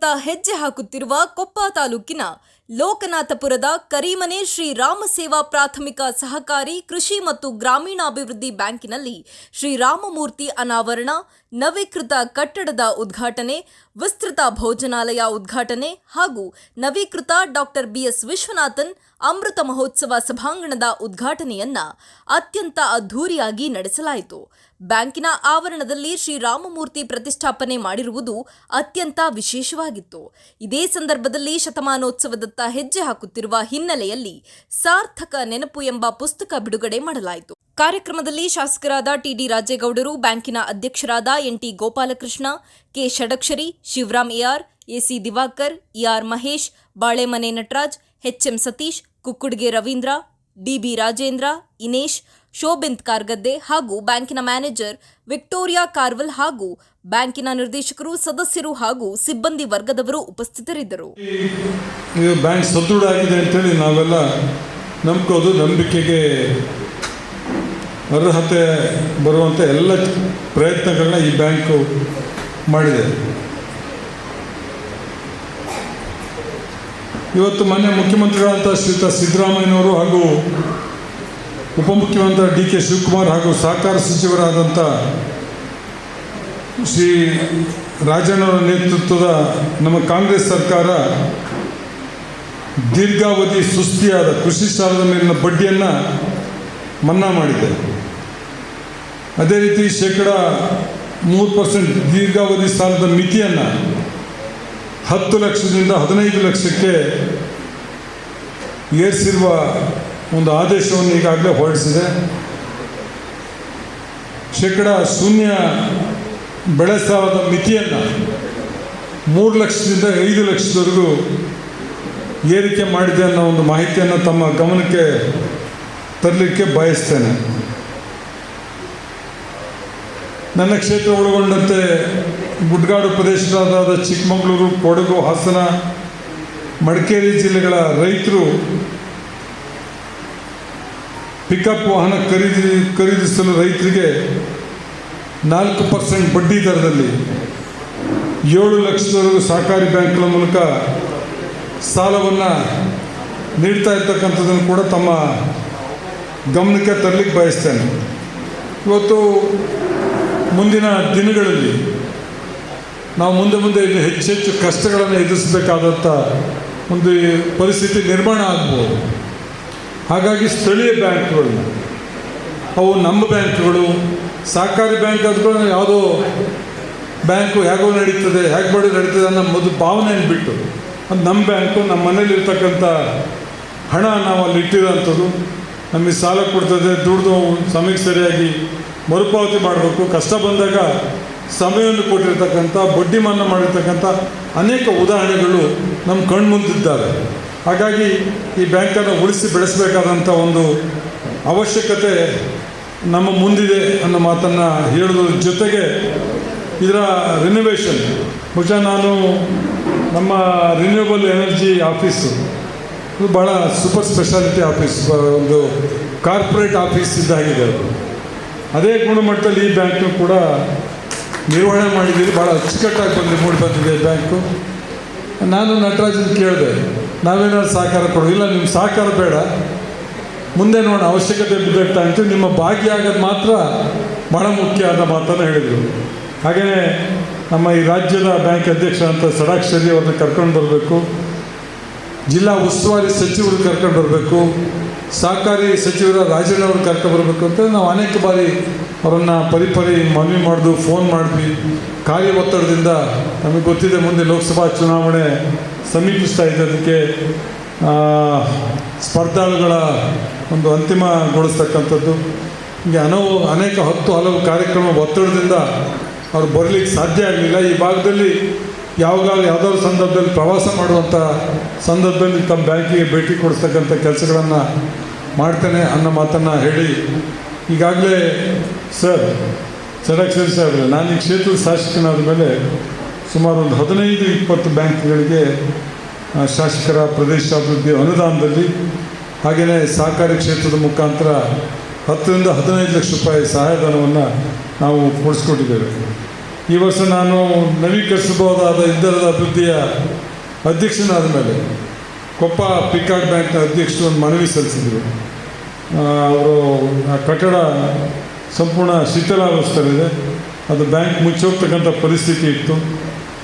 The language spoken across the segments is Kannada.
ಶತಮಾನೋತ್ಸವದತ್ತ ಹೆಜ್ಜೆ ಹಾಕುತ್ತಿರುವ ಕೊಪ್ಪ ತಾಲೂಕಿನ ಲೋಕನಾಥಪುರದ ಕರಿಮನೆ ಶ್ರೀ ರಾಮಸೇವಾ ಪ್ರಾಥಮಿಕ ಸಹಕಾರಿ ಕೃಷಿ ಮತ್ತು ಗ್ರಾಮೀಣಾಭಿವೃದ್ಧಿ ಬ್ಯಾಂಕಿನಲ್ಲಿ ಶ್ರೀರಾಮಮೂರ್ತಿ ಅನಾವರಣ, ನವೀಕೃತ ಕಟ್ಟಡದ ಉದ್ಘಾಟನೆ, ವಿಸ್ತೃತ ಭೋಜನಾಲಯ ಉದ್ಘಾಟನೆ ಹಾಗೂ ನವೀಕೃತ ಡಾಕ್ಟರ್ ಬಿಎಸ್ ವಿಶ್ವನಾಥನ್ ಅಮೃತ ಮಹೋತ್ಸವ ಸಭಾಂಗಣದ ಉದ್ಘಾಟನೆಯನ್ನ ಅತ್ಯಂತ ಅದ್ಧೂರಿಯಾಗಿ ನಡೆಸಲಾಯಿತು. ಬ್ಯಾಂಕಿನ ಆವರಣದಲ್ಲಿ ಶ್ರೀರಾಮಮೂರ್ತಿ ಪ್ರತಿಷ್ಠಾಪನೆ ಮಾಡಿರುವುದು ಅತ್ಯಂತ ವಿಶೇಷವಾಗಿತ್ತು. ಇದೇ ಸಂದರ್ಭದಲ್ಲಿ ಶತಮಾನೋತ್ಸವದತ್ತ ಹೆಜ್ಜೆ ಹಾಕುತ್ತಿರುವ ಹಿನ್ನೆಲೆಯಲ್ಲಿ ಸಾರ್ಥಕ ನೆನಪು ಎಂಬ ಪುಸ್ತಕ ಬಿಡುಗಡೆ ಮಾಡಲಾಯಿತು. ಕಾರ್ಯಕ್ರಮದಲ್ಲಿ ಶಾಸಕರಾದ ಟಿಡಿ ರಾಜೇಗೌಡರು, ಬ್ಯಾಂಕಿನ ಅಧ್ಯಕ್ಷರಾದ NT Gopalakrishna, K. Shadakshari, Shivaram AR AC Divakar, ER Mahesh, Balemane Nataraj, HM Satish, ಕುಕ್ಕುಡ್ಗೆ Ravindra, DB Rajendra, ಇನೇಶ್ ಶೋಭಿಂತ್ ಕಾರ್ಗದ್ದೆ ಹಾಗೂ ಬ್ಯಾಂಕಿನ ಮ್ಯಾನೇಜರ್ ವಿಕ್ಟೋರಿಯಾ ಕಾರ್ವಲ್ ಹಾಗೂ ಬ್ಯಾಂಕಿನ ನಿರ್ದೇಶಕರು, ಸದಸ್ಯರು ಹಾಗೂ ಸಿಬ್ಬಂದಿ ವರ್ಗದವರು ಉಪಸ್ಥಿತರಿದ್ದರು. ಬ್ಯಾಂಕ್ ಸದೃಢ ಆಗಿದೆ ಅಂತೇಳಿ ನಾವೆಲ್ಲ ನಂಬ್ಕೋದು, ನಂಬಿಕೆಗೆ ಅರ್ಹತೆ ಬರುವಂಥ ಎಲ್ಲ ಪ್ರಯತ್ನಗಳನ್ನ ಈ ಬ್ಯಾಂಕು ಮಾಡಿದೆ. ಇವತ್ತು ಮೊನ್ನೆ ಮುಖ್ಯಮಂತ್ರಿಗಳಂತ ಶ್ರೀತ ಸಿದ್ದರಾಮಯ್ಯನವರು ಹಾಗೂ ಉಪಮುಖ್ಯಮಂತ್ರಿ ಡಿ ಕೆ ಶಿವಕುಮಾರ್ ಹಾಗೂ ಸಹಕಾರ ಸಚಿವರಾದಂಥ ಶ್ರೀ ರಾಜಣ್ಣವರ ನೇತೃತ್ವದ ನಮ್ಮ ಕಾಂಗ್ರೆಸ್ ಸರ್ಕಾರ ದೀರ್ಘಾವಧಿ ಸುಸ್ತಿಯಾದ ಕೃಷಿ ಸಾಲದ ಮೇಲಿನ ಬಡ್ಡಿಯನ್ನು ಮನ್ನಾ ಮಾಡಿದೆ. ಅದೇ ರೀತಿ ಶೇಕಡ ಮೂರು ಪರ್ಸೆಂಟ್ ದೀರ್ಘಾವಧಿ ಸಾಲದ ಮಿತಿಯನ್ನು ಹತ್ತು ಲಕ್ಷದಿಂದ ಹದಿನೈದು ಲಕ್ಷಕ್ಕೆ ಏರಿಸಿರುವ ಒಂದು ಆದೇಶವನ್ನು ಈಗಾಗಲೇ ಹೊರಡಿಸಿದೆ. ಶೇಕಡ ಶೂನ್ಯ ಬೆಳೆ ಸಾಲದ ಮಿತಿಯನ್ನು ಮೂರು ಲಕ್ಷದಿಂದ ಐದು ಲಕ್ಷದವರೆಗೂ ಏರಿಕೆ ಮಾಡಿದೆ ಅನ್ನೋ ಒಂದು ಮಾಹಿತಿಯನ್ನು ತಮ್ಮ ಗಮನಕ್ಕೆ ತರಲಿಕ್ಕೆ ಬಯಸ್ತೇನೆ. ನನ್ನ ಕ್ಷೇತ್ರ ಒಳಗೊಂಡಂತೆ ಗುಡ್ಗಾಡು ಪ್ರದೇಶಗಳಾದ ಚಿಕ್ಕಮಗಳೂರು, ಕೊಡಗು, ಹಾಸನ, ಮಡಿಕೇರಿ ಜಿಲ್ಲೆಗಳ ರೈತರು ಪಿಕಪ್ ವಾಹನ ಖರೀದಿ, ಖರೀದಿಸಲು ರೈತರಿಗೆ ನಾಲ್ಕು ಪರ್ಸೆಂಟ್ ಬಡ್ಡಿ ದರದಲ್ಲಿ ಏಳು ಲಕ್ಷದವರೆಗೂ ಸಹಕಾರಿ ಬ್ಯಾಂಕ್ಗಳ ಮೂಲಕ ಸಾಲವನ್ನು ನೀಡ್ತಾ ಇರ್ತಕ್ಕಂಥದ್ದನ್ನು ಕೂಡ ತಮ್ಮ ಗಮನಕ್ಕೆ ತರಲಿಕ್ಕೆ ಬಯಸ್ತೇನೆ. ಇವತ್ತು ಮುಂದಿನ ದಿನಗಳಲ್ಲಿ ನಾವು ಮುಂದೆ ಮುಂದೆ ಹೆಚ್ಚು ಹೆಚ್ಚು ಕಷ್ಟಗಳನ್ನು ಎದುರಿಸಬೇಕಾದಂಥ ಒಂದು ಪರಿಸ್ಥಿತಿ ನಿರ್ಮಾಣ ಆಗ್ಬೋದು. ಹಾಗಾಗಿ ಸ್ಥಳೀಯ ಬ್ಯಾಂಕ್ಗಳು, ಅವು ನಮ್ಮ ಬ್ಯಾಂಕ್ಗಳು, ಸಹಕಾರಿ ಬ್ಯಾಂಕ್ ಆದ್ರೂ ಯಾವುದೋ ಬ್ಯಾಂಕು ಹೇಗೋ ನಡೀತದೆ, ಹೇಗೆ ಬಡಿ ನಡೀತದೆ ಅನ್ನೋ ಮೊದಲು ಭಾವನೆಯನ್ನು ಬಿಟ್ಟು ಅದು ನಮ್ಮ ಬ್ಯಾಂಕು, ನಮ್ಮ ಮನೇಲಿರ್ತಕ್ಕಂಥ ಹಣ ನಾವು ಅಲ್ಲಿ ಇಟ್ಟಿರೋಂಥದ್ದು. ನಮಗೆ ಸಾಲ ಕೊಡ್ತದೆ, ದುಡ್ದು ಸಮಯಕ್ಕೆ ಸರಿಯಾಗಿ ಮರುಪಾವತಿ ಮಾಡಬೇಕು. ಕಷ್ಟ ಬಂದಾಗ ಸಮಯವನ್ನು ಕೊಟ್ಟಿರ್ತಕ್ಕಂಥ ಬಡ್ಡಿ ಮನ್ನಾ ಮಾಡಿರ್ತಕ್ಕಂಥ ಅನೇಕ ಉದಾಹರಣೆಗಳು ನಮ್ಮ ಕಣ್ಮುಂದಿದ್ದಾವೆ. ಹಾಗಾಗಿ ಈ ಬ್ಯಾಂಕನ್ನು ಉಳಿಸಿ ಬೆಳೆಸಬೇಕಾದಂಥ ಒಂದು ಅವಶ್ಯಕತೆ ನಮ್ಮ ಮುಂದಿದೆ ಅನ್ನೋ ಮಾತನ್ನು ಹೇಳೋದ್ರ ಜೊತೆಗೆ ಇದರ ರಿನೋವೇಷನ್ ಬಹುಶಃ ನಾನು ನಮ್ಮ ರಿನ್ಯೂವಬಲ್ ಎನರ್ಜಿ ಆಫೀಸು ಇದು ಭಾಳ ಸೂಪರ್ ಸ್ಪೆಷಾಲಿಟಿ ಆಫೀಸ್ ಒಂದು ಕಾರ್ಪೊರೇಟ್ ಆಫೀಸ್ ಇದ್ದಾಗಿದೆ ಅದು. ಅದೇ ಗುಣಮಟ್ಟದಲ್ಲಿ ಈ ಬ್ಯಾಂಕ್ನು ಕೂಡ ನಿರ್ವಹಣೆ ಮಾಡಿದ್ದೀರಿ. ಭಾಳ ಅಚ್ಚುಕಟ್ಟಾಗಿ ಬಂದು ಮೂಡಿ ಬಂದಿದೆ ಬ್ಯಾಂಕು. ನಾನು ನಟರಾಜನ್ ಕೇಳಿದೆ. ನಾವೇನಾದ್ರು ಸಹಕಾರ ಕೊಡೋ ಇಲ್ಲ ನಿಮ್ಮ ಸಹಕಾರ ಬೇಡ. ಮುಂದೆ ನೋಡೋಣ, ಅವಶ್ಯಕತೆ ಬಿದ್ದಾಗ್ತಾ ಅಂತ ನಿಮ್ಮ ಭಾಗಿಯಾಗೋದು ಮಾತ್ರ ಬಹಳ ಮುಖ್ಯ ಅಂತ ಮಾತನ್ನು ಹೇಳಿದರು. ಹಾಗೆಯೇ ನಮ್ಮ ಈ ರಾಜ್ಯದ ಬ್ಯಾಂಕ್ ಅಧ್ಯಕ್ಷ ಅಂತ ಅವ್ರನ್ನ ಕರ್ಕೊಂಡು ಬರಬೇಕು. ಜಿಲ್ಲಾ ಉಸ್ತುವಾರಿ ಸಚಿವರು ಕರ್ಕೊಂಡು ಬರಬೇಕು, ಸಹಕಾರಿ ಸಚಿವರ ರಾಜಣ್ಣವ್ರು ಕರ್ಕೊಂಡು ಬರಬೇಕು ಅಂತ ನಾವು ಅನೇಕ ಬಾರಿ ಅವರನ್ನು ಪರಿಪರಿ ಮನವಿ ಮಾಡಿದ್ವಿ ಫೋನ್ ಮಾಡಿದ್ವಿ. ಕಾರ್ಯ ಒತ್ತಡದಿಂದ ನಮಗೆ ಗೊತ್ತಿದೆ ಮುಂದೆ ಲೋಕಸಭಾ ಚುನಾವಣೆ ಸಮೀಪಿಸ್ತಾ ಇದ್ದದಕ್ಕೆ ಸ್ಪರ್ಧಾಳುಗಳ ಒಂದು ಅಂತಿಮಗೊಳಿಸ್ತಕ್ಕಂಥದ್ದು. ಹೀಗೆ ಹಲವು ಅನೇಕ ಹತ್ತು ಹಲವು ಕಾರ್ಯಕ್ರಮ ಒತ್ತಡದಿಂದ ಅವ್ರು ಬರಲಿಕ್ಕೆ ಸಾಧ್ಯ ಆಗಲಿಲ್ಲ. ಈ ಭಾಗದಲ್ಲಿ ಯಾವಾಗ ಯಾವುದಾದ್ರು ಸಂದರ್ಭದಲ್ಲಿ ಪ್ರವಾಸ ಮಾಡುವಂಥ ಸಂದರ್ಭದಲ್ಲಿ ತಮ್ಮ ಬ್ಯಾಂಕಿಗೆ ಭೇಟಿ ಕೊಡಿಸ್ತಕ್ಕಂಥ ಕೆಲಸಗಳನ್ನು ಮಾಡ್ತೇನೆ ಅನ್ನೋ ಮಾತನ್ನು ಹೇಳಿ, ಈಗಾಗಲೇ ಸರ್ ಸಡಕ್ಷರಿ ಸಾಹೇಬ್ರೆ ನಾನು ಈ ಕ್ಷೇತ್ರದ ಶಾಸಕನಾದ ಮೇಲೆ ಸುಮಾರು ಒಂದು ಹದಿನೈದು, ಇಪ್ಪತ್ತು ಬ್ಯಾಂಕ್ಗಳಿಗೆ ಶಾಸಕರ ಪ್ರದೇಶಾಭಿವೃದ್ಧಿ ಅನುದಾನದಲ್ಲಿ ಹಾಗೆಯೇ ಸಹಕಾರಿ ಕ್ಷೇತ್ರದ ಮುಖಾಂತರ ಹತ್ತರಿಂದ ಹದಿನೈದು ಲಕ್ಷ ರೂಪಾಯಿ ಸಹಾಯಧನವನ್ನು ನಾವು ಕೊಡಿಸ್ಕೊಟ್ಟಿದ್ದೇವೆ ಈ ವರ್ಷ ನಾನು ನವೀಕರಿಸಬಹುದಾದ ಇಂಧನದ ಅಭಿವೃದ್ಧಿಯ ಅಧ್ಯಕ್ಷನಾದ ಮೇಲೆ ಕೊಪ್ಪ ಪಿಕಾಕ್ ಬ್ಯಾಂಕ್ನ ಅಧ್ಯಕ್ಷರು ಒಂದು ಮನವಿ ಸಲ್ಲಿಸಿದರು. ಅವರು ಕಟ್ಟಡ ಸಂಪೂರ್ಣ ಶಿಥಿಲಾವಸ್ಥೆಯಲ್ಲಿದೆ ಅದು ಬ್ಯಾಂಕ್ ಮುಚ್ಚೋಗ್ತಕ್ಕಂಥ ಪರಿಸ್ಥಿತಿ ಇತ್ತು.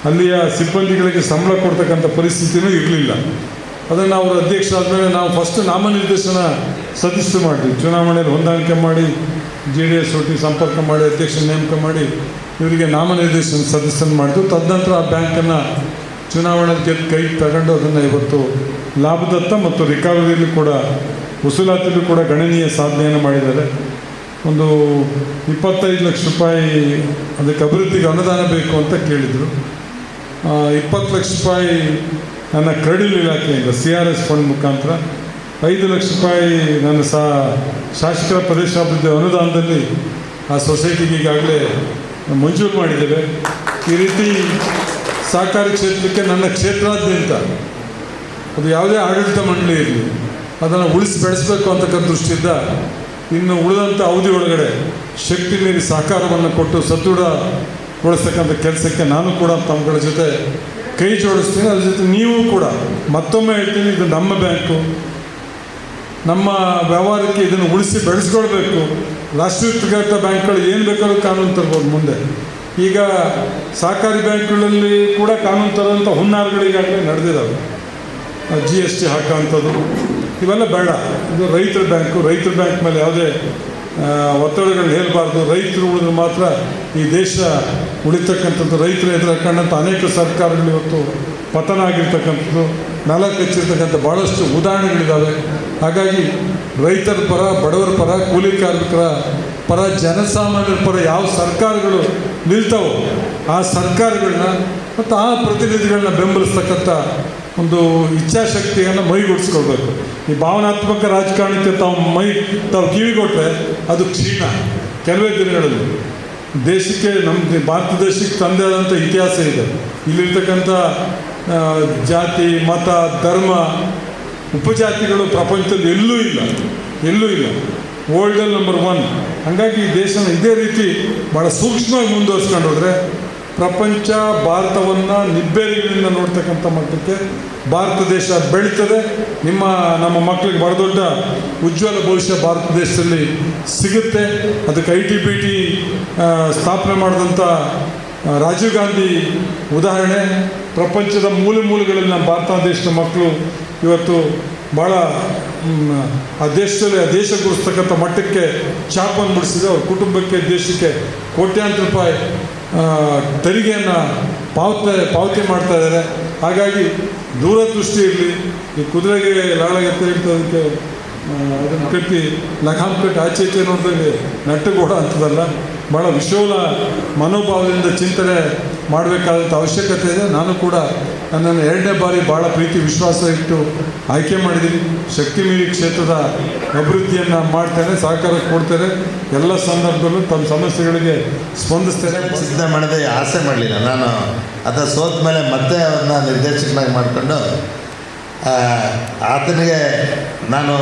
ಅಲ್ಲಿಯ ಸಿಬ್ಬಂದಿಗಳಿಗೆ ಸಂಬಳ ಕೊಡ್ತಕ್ಕಂಥ ಪರಿಸ್ಥಿತಿನೂ ಇರಲಿಲ್ಲ. ಅದನ್ನು ಅವರು ಅಧ್ಯಕ್ಷ ಆದಮೇಲೆ ನಾವು ಫಸ್ಟ್ ನಾಮನಿರ್ದೇಶನ ಸದಸ್ಯ ಮಾಡಿದ್ವಿ ಚುನಾವಣೆಯಲ್ಲಿ ಹೊಂದಾಣಿಕೆ ಮಾಡಿ, ಜೆ ಡಿ ಎಸ್ ಒಟ್ಟಿಗೆ ಸಂಪರ್ಕ ಮಾಡಿ ಅಧ್ಯಕ್ಷ ನೇಮಕ ಮಾಡಿ ಇವರಿಗೆ ನಾಮನಿರ್ದೇಶನ ಸದಸ್ಯನ ಮಾಡಿದ್ದು ತದನಂತರ ಆ ಬ್ಯಾಂಕನ್ನು ಚುನಾವಣೆ ಗೆದ್ದು ಕೈ ತಗೊಂಡು ಅದನ್ನು ಇವತ್ತು ಲಾಭದತ್ತ ಮತ್ತು ರಿಕವರಿಯಲ್ಲಿ ಕೂಡ, ವಸೂಲಾತಿಯಲ್ಲೂ ಕೂಡ ಗಣನೀಯ ಸಾಧನೆಯನ್ನು ಮಾಡಿದ್ದಾರೆ. ಒಂದು ಇಪ್ಪತ್ತೈದು ಲಕ್ಷ ರೂಪಾಯಿ ಅದಕ್ಕೆ ಅಭಿವೃದ್ಧಿಗೆ ಅನುದಾನ ಬೇಕು ಅಂತ ಕೇಳಿದರು. ಇಪ್ಪತ್ತು ಲಕ್ಷ ರೂಪಾಯಿ ನನ್ನ ಕ್ರೆಡಿಲ್ ಇಲಾಖೆಯಿಂದ ಸಿ ಆರ್ ಎಸ್ ಫಂಡ್ ಮುಖಾಂತರ ಐದು ಲಕ್ಷ ರೂಪಾಯಿ ನನ್ನ ಸಾ ಶಾಸಕರ ಪ್ರದೇಶಾಭಿವೃದ್ಧಿ ಅನುದಾನದಲ್ಲಿ ಆ ಸೊಸೈಟಿಗೆ ಈಗಾಗಲೇ ಮಂಜೂರು ಮಾಡಿದ್ದೇವೆ. ಈ ರೀತಿ ಸಹಕಾರಿ ಕ್ಷೇತ್ರಕ್ಕೆ ನನ್ನ ಕ್ಷೇತ್ರಾದ್ಯಂತ ಅದು ಯಾವುದೇ ಆಡಳಿತ ಮಂಡಳಿ ಇರಲಿ, ಅದನ್ನು ಉಳಿಸಿ ಬೆಳೆಸಬೇಕು ಅಂತಕ್ಕಂಥ ದೃಷ್ಟಿಯಿಂದ ಇನ್ನು ಉಳಿದಂಥ ಅವಧಿ ಒಳಗಡೆ ಶಕ್ತಿ ಮೀರಿ ಸಹಕಾರವನ್ನು ಕೊಟ್ಟು ಸದೃಢಗೊಳಿಸ್ತಕ್ಕಂಥ ಕೆಲಸಕ್ಕೆ ನಾನು ಕೂಡ ತಮ್ಮಗಳ ಜೊತೆ ಕೈ ಜೋಡಿಸ್ತೀನಿ, ಅದ್ರ ಜೊತೆ ನೀವು ಕೂಡ ಮತ್ತೊಮ್ಮೆ ಹೇಳ್ತೀನಿ, ಇದು ನಮ್ಮ ಬ್ಯಾಂಕು. ನಮ್ಮ ವ್ಯವಹಾರಕ್ಕೆ ಇದನ್ನು ಉಳಿಸಿ ಬೆಳೆಸ್ಕೊಳ್ಬೇಕು. ರಾಷ್ಟ್ರೀಕೃತ ಬ್ಯಾಂಕ್ಗಳು ಏನು ಬೇಕಾದ್ರೂ ಕಾನೂನು ತರ್ಬೋದು ಮುಂದೆ. ಈಗ ಸಹಕಾರಿ ಬ್ಯಾಂಕ್ಗಳಲ್ಲಿ ಕೂಡ ಕಾನೂನು ತರೋಂಥ ಹುನ್ನಾರಗಳು ಈಗಾಗಲೇ ನಡೆದಿದ್ದಾವೆ. ಜಿ ಎಸ್ ಟಿ ಹಾಕೋಂಥದ್ದು ಇವೆಲ್ಲ ಬೇಡ. ಇದು ರೈತರ ಬ್ಯಾಂಕು. ರೈತರ ಬ್ಯಾಂಕ್ ಮೇಲೆ ಯಾವುದೇ ಒತ್ತಡಗಳು ಹೇಳಬಾರ್ದು. ರೈತರು ಉಳಿದ್ರೆ ಮಾತ್ರ ಈ ದೇಶ ಉಳಿತಕ್ಕಂಥದ್ದು, ರೈತರು ಎದುರಾಕೊಂಡಂಥ ಅನೇಕ ಸರ್ಕಾರಗಳು ಇವತ್ತು ಪತನ ಆಗಿರ್ತಕ್ಕಂಥದ್ದು. ನೆಲ ಕಚ್ಚಿರ್ತಕ್ಕಂಥ ಭಾಳಷ್ಟು ಉದಾಹರಣೆಗಳಿದ್ದಾವೆ ಹಾಗಾಗಿ ರೈತರ ಪರ, ಬಡವರ ಪರ, ಕೂಲಿ ಕಾರ್ಮಿಕರ ಪರ, ಜನಸಾಮಾನ್ಯರ ಪರ ಯಾವ ಸರ್ಕಾರಗಳು ನಿಲ್ತಾವೋ ಆ ಸರ್ಕಾರಗಳನ್ನ ಮತ್ತು ಆ ಪ್ರತಿನಿಧಿಗಳನ್ನ ಬೆಂಬಲಿಸ್ತಕ್ಕಂಥ ಒಂದು ಇಚ್ಛಾಶಕ್ತಿಯನ್ನು ಮೈಗೂಡಿಸ್ಕೊಳ್ಬೇಕು. ಈ ಭಾವನಾತ್ಮಕ ರಾಜಕಾರಣಕ್ಕೆ ತಾವು ಮೈ, ತಾವು ಕಿವಿಗೊಟ್ಟರೆ ಅದು ಕ್ಷೀಣ. ಕೆಲವೇ ದಿನಗಳಲ್ಲಿ ದೇಶಕ್ಕೆ ನಮ್ಮ ಭಾರತ ದೇಶಕ್ಕೆ ತಂದೆ ಆದಂಥ ಇತಿಹಾಸ ಇದೆ. ಇಲ್ಲಿರ್ತಕ್ಕಂಥ ಜಾತಿ, ಮತ, ಧರ್ಮ, ಉಪಜಾತಿಗಳು ಪ್ರಪಂಚದಲ್ಲಿ ಎಲ್ಲೂ ಇಲ್ಲ. ಎಲ್ಲೂ ಇಲ್ಲ. ವರ್ಲ್ಡಲ್ಲಿ ನಂಬರ್ ಒನ್ ಹಾಗಾಗಿ ಈ ದೇಶನ ಇದೇ ರೀತಿ ಭಾಳ ಸೂಕ್ಷ್ಮವಾಗಿ ಮುಂದುವರ್ಸ್ಕೊಂಡು ಹೋದರೆ ಪ್ರಪಂಚ, ಭಾರತವನ್ನು ನಿಬ್ಬೆರಗಿನಿಂದ ನೋಡ್ತಕ್ಕಂಥ ಮಟ್ಟಕ್ಕೆ ಭಾರತ ದೇಶ ಬೆಳೀತದೆ. ನಿಮ್ಮ, ನಮ್ಮ ಮಕ್ಕಳಿಗೆ ಬಹಳ ದೊಡ್ಡ ಉಜ್ವಲ ಭವಿಷ್ಯ ಭಾರತ ದೇಶದಲ್ಲಿ ಸಿಗುತ್ತೆ. ಅದಕ್ಕೆ ಐ ಟಿ ಬಿ ಟಿ ಸ್ಥಾಪನೆ ಮಾಡಿದಂಥ ರಾಜೀವ್ ಗಾಂಧಿ ಉದಾಹರಣೆ. ಪ್ರಪಂಚದ ಮೂಲೆ ಮೂಲೆಗಳಲ್ಲಿ ನಮ್ಮ ಭಾರತ ದೇಶದ ಮಕ್ಕಳು ಇವತ್ತು ಭಾಳ ಆ ದೇಶದಲ್ಲಿ, ಆ ದೇಶ ಗುರುಸ್ತಕ್ಕಂಥ ಮಟ್ಟಕ್ಕೆ ಚಾಪನ್ನು ಬಿಡಿಸಿದೆ. ಅವ್ರ ಕುಟುಂಬಕ್ಕೆ, ದೇಶಕ್ಕೆ ಕೋಟ್ಯಾಂತರ ರೂಪಾಯಿ ತೆರಿಗೆಯನ್ನು ಪಾವತ, ಪಾವತಿ ಮಾಡ್ತಾ ಇದ್ದಾರೆ. ಹಾಗಾಗಿ ದೂರದೃಷ್ಟಿ ಇರಲಿ ಈ ಕುದುರೆಗೆ ಲಾಳಗತ್ತೆ ಇರ್ತದಕ್ಕೆ ಅದನ್ನು ಕಟ್ಟಿ ಲಗಾಮ್ ಕಟ್ಟಿ ಆಚೆ ಈಚೆ ನಟ್ಟು ಕೂಡ ಅಂತದಲ್ಲ. ಭಾಳ ವಿಶೋಲ ಮನೋಭಾವದಿಂದ ಚಿಂತನೆ ಮಾಡಬೇಕಾದಂಥ ಅವಶ್ಯಕತೆ ಇದೆ. ನಾನು ಕೂಡ ನನ್ನನ್ನು ಎರಡನೇ ಬಾರಿ ಭಾಳ ಪ್ರೀತಿ, ವಿಶ್ವಾಸ ಇಟ್ಟು ಆಯ್ಕೆ ಮಾಡಿದ್ದೀನಿ. ಶಕ್ತಿ ಮೀರಿ ಕ್ಷೇತ್ರದ ಅಭಿವೃದ್ಧಿಯನ್ನು ಮಾಡ್ತೇನೆ, ಸಹಕಾರ ಕೊಡ್ತೇನೆ. ಎಲ್ಲ ಸಂದರ್ಭದಲ್ಲೂ ತಮ್ಮ ಸಮಸ್ಯೆಗಳಿಗೆ ಸ್ಪಂದಿಸ್ತೇನೆ. ಸಿದ್ಧ ಮಾಡದೆ ಆಸೆ ಮಾಡಲಿಲ್ಲ. ನಾನು ಅದ ಸೋತ ಮೇಲೆ ಮತ್ತೆ ಅವ್ರನ್ನ ನಿರ್ದೇಶಕನಾಗಿ ಮಾಡಿಕೊಂಡು ಆತನಿಗೆ ನಾನು